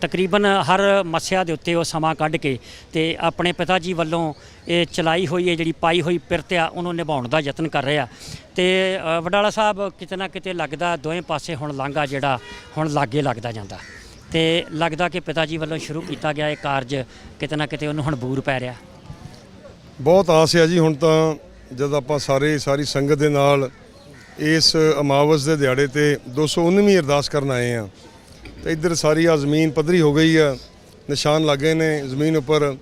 ਤਕਰੀਬਨ ਹਰ ਮੱਸਿਆ ਦੇ ਉੱਤੇ ਉਹ ਸਮਾਂ ਕੱਢ ਕੇ ਤੇ ਆਪਣੇ ਪਿਤਾ ਜੀ ਵੱਲੋਂ ਇਹ ਚਲਾਈ ਹੋਈ ਹੈ ਜਿਹੜੀ ਪਾਈ ਹੋਈ ਪਿਰਤ ਆ, ਉਹਨੂੰ ਨਿਭਾਉਣ ਦਾ ਯਤਨ ਕਰ ਰਿਹਾ ਆ। ਤੇ ਵਡਾਲਾ ਸਾਹਿਬ, ਕਿਤੇ ਨਾ ਕਿਤੇ ਲੱਗਦਾ ਦੋਵੇਂ ਪਾਸੇ ਹੁਣ ਲਾਂਘਾ ਜਿਹੜਾ ਹੁਣ ਲਾਗੇ ਲੱਗਦਾ ਜਾਂਦਾ। ਤੇ ਲੱਗਦਾ ਕਿ ਪਿਤਾ ਜੀ ਵੱਲੋਂ ਸ਼ੁਰੂ ਕੀਤਾ ਗਿਆ ਇਹ ਕਾਰਜ ਕਿਤੇ ਨਾ ਕਿਤੇ ਉਹਨੂੰ ਹੁਣ ਬੂਰ ਪੈ ਰਿਹਾ। ਬਹੁਤ ਆਸ ਹੈ ਜੀ, ਹੁਣ ਤਾਂ ਜਦ ਆਪਾਂ ਸਾਰੇ ਸਾਰੀ ਸੰਗਤ ਦੇ ਨਾਲ ਇਸ ਅਮਾਵਸ ਦੇ ਦਿਹਾੜੇ ਤੇ 219ਵੀਂ ਅਰਦਾਸ ਕਰਨ ਆਏ ਆ। ਤੇ ਇੱਧਰ ਸਾਰੀ ਆ ਜ਼ਮੀਨ ਪੱਧਰੀ ਹੋ ਗਈ ਆ, ਨਿਸ਼ਾਨ ਲੱਗੇ ਨੇ, ਜ਼ਮੀਨ ਉੱਪਰ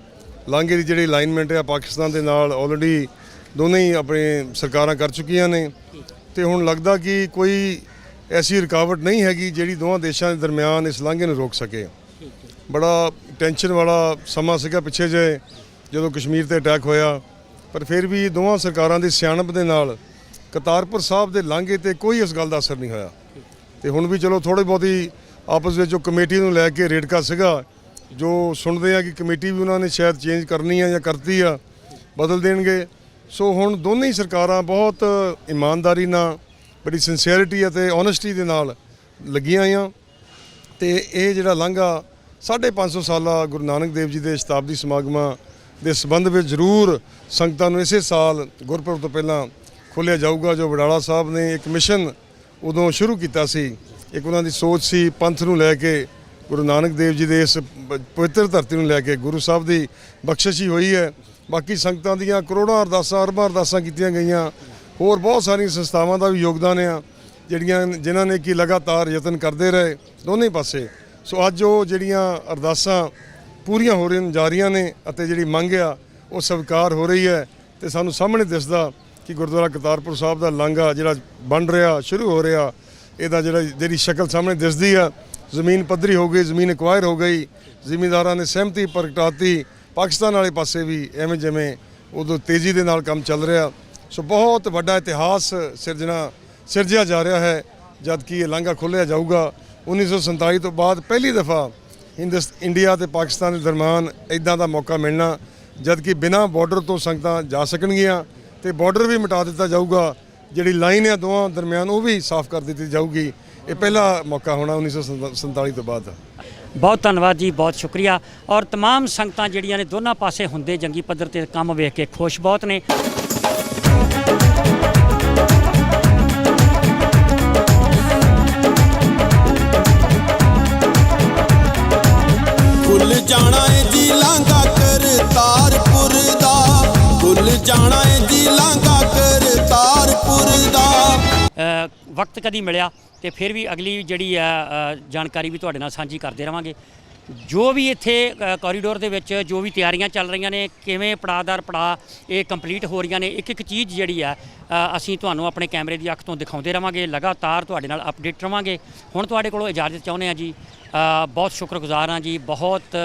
ਲਾਂਘੇ ਦੀ ਜਿਹੜੀ ਅਲਾਈਨਮੈਂਟ ਹੈ ਪਾਕਿਸਤਾਨ ਦੇ ਨਾਲ ਆਲਰੇਡੀ ਦੋਨੇ ਹੀ ਆਪਣੇ ਸਰਕਾਰਾਂ ਕਰ ਚੁੱਕੀਆਂ ਨੇ। ਤੇ ਹੁਣ ਲੱਗਦਾ ਕਿ ਕੋਈ ਐਸੀ ਰੁਕਾਵਟ ਨਹੀਂ ਹੈਗੀ ਜਿਹੜੀ ਦੋਵਾਂ ਦੇਸ਼ਾਂ ਦੇ ਦਰਮਿਆਨ ਇਸ ਲਾਂਘੇ ਨੂੰ ਰੋਕ ਸਕੇ। ਬੜਾ ਟੈਨਸ਼ਨ ਵਾਲਾ ਸਮਾਂ ਸੀਗਾ ਪਿੱਛੇ ਜੇ, ਜਦੋਂ ਕਸ਼ਮੀਰ ਤੇ ਅਟੈਕ ਹੋਇਆ। ਪਰ ਫਿਰ ਵੀ ਦੋਵਾਂ ਸਰਕਾਰਾਂ ਦੀ ਸਿਆਣਪ ਦੇ ਨਾਲ ਕਰਤਾਰਪੁਰ ਸਾਹਿਬ ਦੇ ਲਾਂਘੇ ਤੇ ਕੋਈ ਇਸ ਗੱਲ ਦਾ ਅਸਰ ਨਹੀਂ ਹੋਇਆ। ਤੇ ਹੁਣ ਵੀ ਚਲੋ ਥੋੜੀ ਬਹੁਤੀ ਆਪਸ ਵਿੱਚ ਜੋ ਕਮੇਟੀ ਨੂੰ ਲੈ ਕੇ ਰੇੜਕਾ ਸੀਗਾ, ਜੋ ਸੁਣਦੇ ਆ ਕਿ ਕਮੇਟੀ ਵੀ ਉਹਨਾਂ ਨੇ ਸ਼ਾਇਦ ਚੇਂਜ ਕਰਨੀ ਆ ਜਾਂ ਕਰਤੀ ਆ, ਬਦਲ ਦੇਣਗੇ। ਸੋ ਹੁਣ ਦੋਨੇ ਹੀ ਸਰਕਾਰਾਂ ਬਹੁਤ ਇਮਾਨਦਾਰੀ ਨਾਲ ਬੜੀ ਸਿੰਸੀਅਰਿਟੀ ਅਤੇ ਓਨੈਸਟੀ ਦੇ ਨਾਲ ਲੱਗੀਆਂ ਆਈਆਂ। ਤੇ ਇਹ ਜਿਹੜਾ ਲਾਂਘਾ 550 ਸਾਲਾ ਗੁਰੂ ਨਾਨਕ ਦੇਵ ਜੀ ਦੇ ਸ਼ਤਾਬਦੀ ਸਮਾਗਮਾਂ ਦੇ ਸੰਬੰਧ ਵਿੱਚ ਜ਼ਰੂਰ ਸੰਗਤਾਂ ਨੂੰ ਇਸੇ ਸਾਲ ਗੁਰਪੁਰਬ ਤੋਂ ਪਹਿਲਾਂ ਖੋਲ੍ਹਿਆ ਜਾਊਗਾ, ਜੋ ਵਡਾਲਾ ਸਾਹਿਬ ਨੇ ਇੱਕ ਮਿਸ਼ਨ ਉਦੋਂ ਸ਼ੁਰੂ ਕੀਤਾ ਸੀ। ਇੱਕ ਉਹਨਾਂ ਦੀ ਸੋਚ ਸੀ, ਪੰਥ ਨੂੰ ਲੈ ਕੇ, ਗੁਰੂ ਨਾਨਕ ਦੇਵ ਜੀ ਦੇ ਇਸ ਪਵਿੱਤਰ ਧਰਤੀ ਨੂੰ ਲੈ ਕੇ ਗੁਰੂ ਸਾਹਿਬ ਦੀ ਬਖਸ਼ਿਸ਼ ਹੀ ਹੋਈ ਹੈ। ਬਾਕੀ ਸੰਗਤਾਂ ਦੀਆਂ ਕਰੋੜਾਂ ਅਰਦਾਸਾਂ, ਅਰਬਾਂ ਅਰਦਾਸਾਂ ਕੀਤੀਆਂ ਗਈਆਂ। ਹੋਰ ਬਹੁਤ ਸਾਰੀਆਂ ਸੰਸਥਾਵਾਂ ਦਾ ਵੀ ਯੋਗਦਾਨ ਆ, ਜਿਹੜੀਆਂ ਜਿਨ੍ਹਾਂ ਨੇ ਕਿ ਲਗਾਤਾਰ ਯਤਨ ਕਰਦੇ ਰਹੇ ਦੋਨੇ ਪਾਸੇ। ਸੋ ਅੱਜ ਉਹ ਜਿਹੜੀਆਂ ਅਰਦਾਸਾਂ ਪੂਰੀਆਂ ਹੋ ਰਹੀਆਂ, ਜਾ ਰਹੀਆਂ ਨੇ ਅਤੇ ਜਿਹੜੀ ਮੰਗ ਆ, ਉਹ ਸਵੀਕਾਰ ਹੋ ਰਹੀ ਹੈ ਤੇ ਸਾਨੂੰ ਸਾਹਮਣੇ ਦਿਸਦਾ ਕਿ ਗੁਰਦੁਆਰਾ ਕਰਤਾਰਪੁਰ ਸਾਹਿਬ ਦਾ ਲਾਂਘਾ ਜਿਹੜਾ ਬਣ ਰਿਹਾ, ਸ਼ੁਰੂ ਹੋ ਰਿਹਾ, ਇਹਦਾ ਜਿਹੜਾ ਜਿਹੜੀ ਸ਼ਕਲ ਸਾਹਮਣੇ ਦਿਸਦੀ ਆ, ਜ਼ਮੀਨ ਪੱਧਰੀ ਹੋ ਗਈ, ਜ਼ਮੀਨ ਐਕਵਾਇਰ ਹੋ ਗਈ, ਜ਼ਿਮੀਂਦਾਰਾਂ ਨੇ ਸਹਿਮਤੀ ਪ੍ਰਗਟਾਤੀ, ਪਾਕਿਸਤਾਨ ਵਾਲੇ ਪਾਸੇ ਵੀ ਐਵੇਂ ਜਿਵੇਂ ਉਦੋਂ ਤੇਜ਼ੀ ਦੇ ਨਾਲ ਕੰਮ ਚੱਲ ਰਿਹਾ। ਸੋ ਬਹੁਤ ਵੱਡਾ ਇਤਿਹਾਸ ਸਿਰਜਣਾ ਸਿਰਜਿਆ ਜਾ ਰਿਹਾ ਹੈ ਜਦ ਕਿ ਇਹ ਲਾਂਘਾ ਖੋਲ੍ਹਿਆ ਜਾਊਗਾ 1947 ਤੋਂ ਬਾਅਦ ਪਹਿਲੀ ਦਫਾ ਹਿੰਦੁਸ ਇੰਡੀਆ ਤੇ ਪਾਕਿਸਤਾਨ ਦੇ ਦਰਮਿਆਨ ਇਦਾਂ ਦਾ ਮੌਕਾ ਮਿਲਣਾ ਜਦ ਕਿ ਬਿਨਾਂ ਬਾਰਡਰ ਤੋਂ ਸੰਗਤਾਂ ਜਾ ਸਕਣਗੀਆਂ ਤੇ ਬਾਰਡਰ ਵੀ ਮਿਟਾ ਦਿੱਤਾ ਜਾਊਗਾ ਜਿਹੜੀ ਲਾਈਨ ਹੈ ਦੋਵਾਂ ਦਰਮਿਆਨ ਉਹ ਵੀ ਸਾਫ਼ ਕਰ ਦਿੱਤੀ ਜਾਊਗੀ ਇਹ ਪਹਿਲਾ ਮੌਕਾ ਹੋਣਾ 1947 ਤੋਂ ਬਾਅਦ ਬਹੁਤ ਧੰਨਵਾਦ ਜੀ ਬਹੁਤ ਸ਼ੁਕਰੀਆ ਔਰ तमाम ਸੰਗਤਾਂ ਜਿਹੜੀਆਂ ਨੇ ਦੋਨਾਂ ਪਾਸੇ ਹੁੰਦੇ ਜੰਗੀ ਪੱਧਰ ਤੇ ਕੰਮ ਵੇਖ ਕੇ ਖੁਸ਼ ਬਹੁਤ ਨੇ ਵਕਤ ਕਦੀ ਮਿਲਿਆ ਤੇ ਫਿਰ ਵੀ ਅਗਲੀ ਜਿਹੜੀ ਆ ਜਾਣਕਾਰੀ ਵੀ ਤੁਹਾਡੇ ਨਾਲ ਸਾਂਝੀ ਕਰਦੇ ਰਵਾਂਗੇ। ਜੋ ਵੀ ਇੱਥੇ ਕੋਰੀਡੋਰ ਦੇ ਵਿੱਚ ਜੋ ਵੀ ਤਿਆਰੀਆਂ ਚੱਲ ਰਹੀਆਂ ਨੇ, ਕਿਵੇਂ ਪੜਾਅਦਾਰ ਪੜਾ ਇਹ ਕੰਪਲੀਟ ਹੋ ਰਹੀਆਂ ਨੇ ਇੱਕ ਇੱਕ ਚੀਜ਼ ਜਿਹੜੀ ਆ ਅਸੀਂ ਤੁਹਾਨੂੰ ਆਪਣੇ ਕੈਮਰੇ ਦੀ ਅੱਖ ਤੋਂ ਦਿਖਾਉਂਦੇ ਰਵਾਂਗੇ, ਲਗਾਤਾਰ ਤੁਹਾਡੇ ਨਾਲ ਅਪਡੇਟ ਰਵਾਂਗੇ। ਹੁਣ ਤੁਹਾਡੇ ਕੋਲੋਂ ਇਜਾਜ਼ਤ ਚਾਹੁੰਦੇ ਆ ਜੀ ਬਹੁਤ ਸ਼ੁਕਰਗੁਜ਼ਾਰ ਹਾਂ ਜੀ, ਬਹੁਤ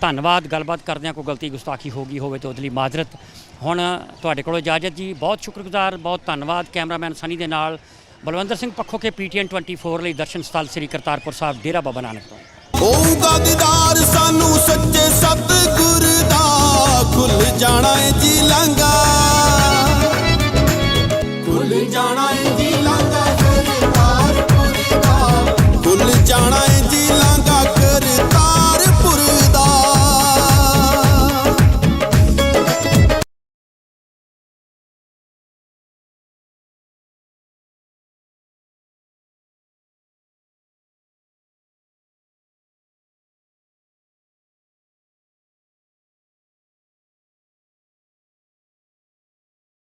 ਧੰਨਵਾਦ, ਗੱਲਬਾਤ ਕਰਦਿਆਂ ਕੋਈ ਗਲਤੀ, ਗੁਸਤਾਖੀ ਹੋ ਗਈ ਹੋਵੇ ਤਾਂ ਉਹਦੇ ਲਈ ਮਾਜ਼ਰਤ। ਹੁਣ ਤੁਹਾਡੇ ਕੋਲੋਂ ਇਜਾਜ਼ਤ ਜੀ, ਬਹੁਤ ਸ਼ੁਕਰਗੁਜ਼ਾਰ, ਬਹੁਤ ਧੰਨਵਾਦ, ਕੈਮਰਾਮੈਨ ਸਨੀ ਦੇ ਨਾਲ। ਬਲਵੰਦਰ ਸਿੰਘ ਪੱਖੋ ਕੇ ਪੀਟੀਐਨ 24 ਲਈ ਦਰਸ਼ਨ ਸਥਲ ਸ੍ਰੀ ਕਰਤਾਰਪੁਰ ਸਾਹਿਬ ਡੇਰਾ ਬਾਬਾ ਨਾਨਕ ਤੋਂ। ਹੋਊਗਾ ਦੀਦਾਰ, ਸਾਨੂੰ ਸੱਚੇ ਸਤਿਗੁਰ ਦਾ ਖੁੱਲ ਜਾਣਾ ਏ ਜੀ ਲਾਂਗਾ ਖੁੱਲ ਜਾਣਾ ਏ ਜੀ ਲਾਂਗਾ ਕਰਤਾਰਪੁਰ ਦਾ। ਖੁੱਲ ਜਾਣਾ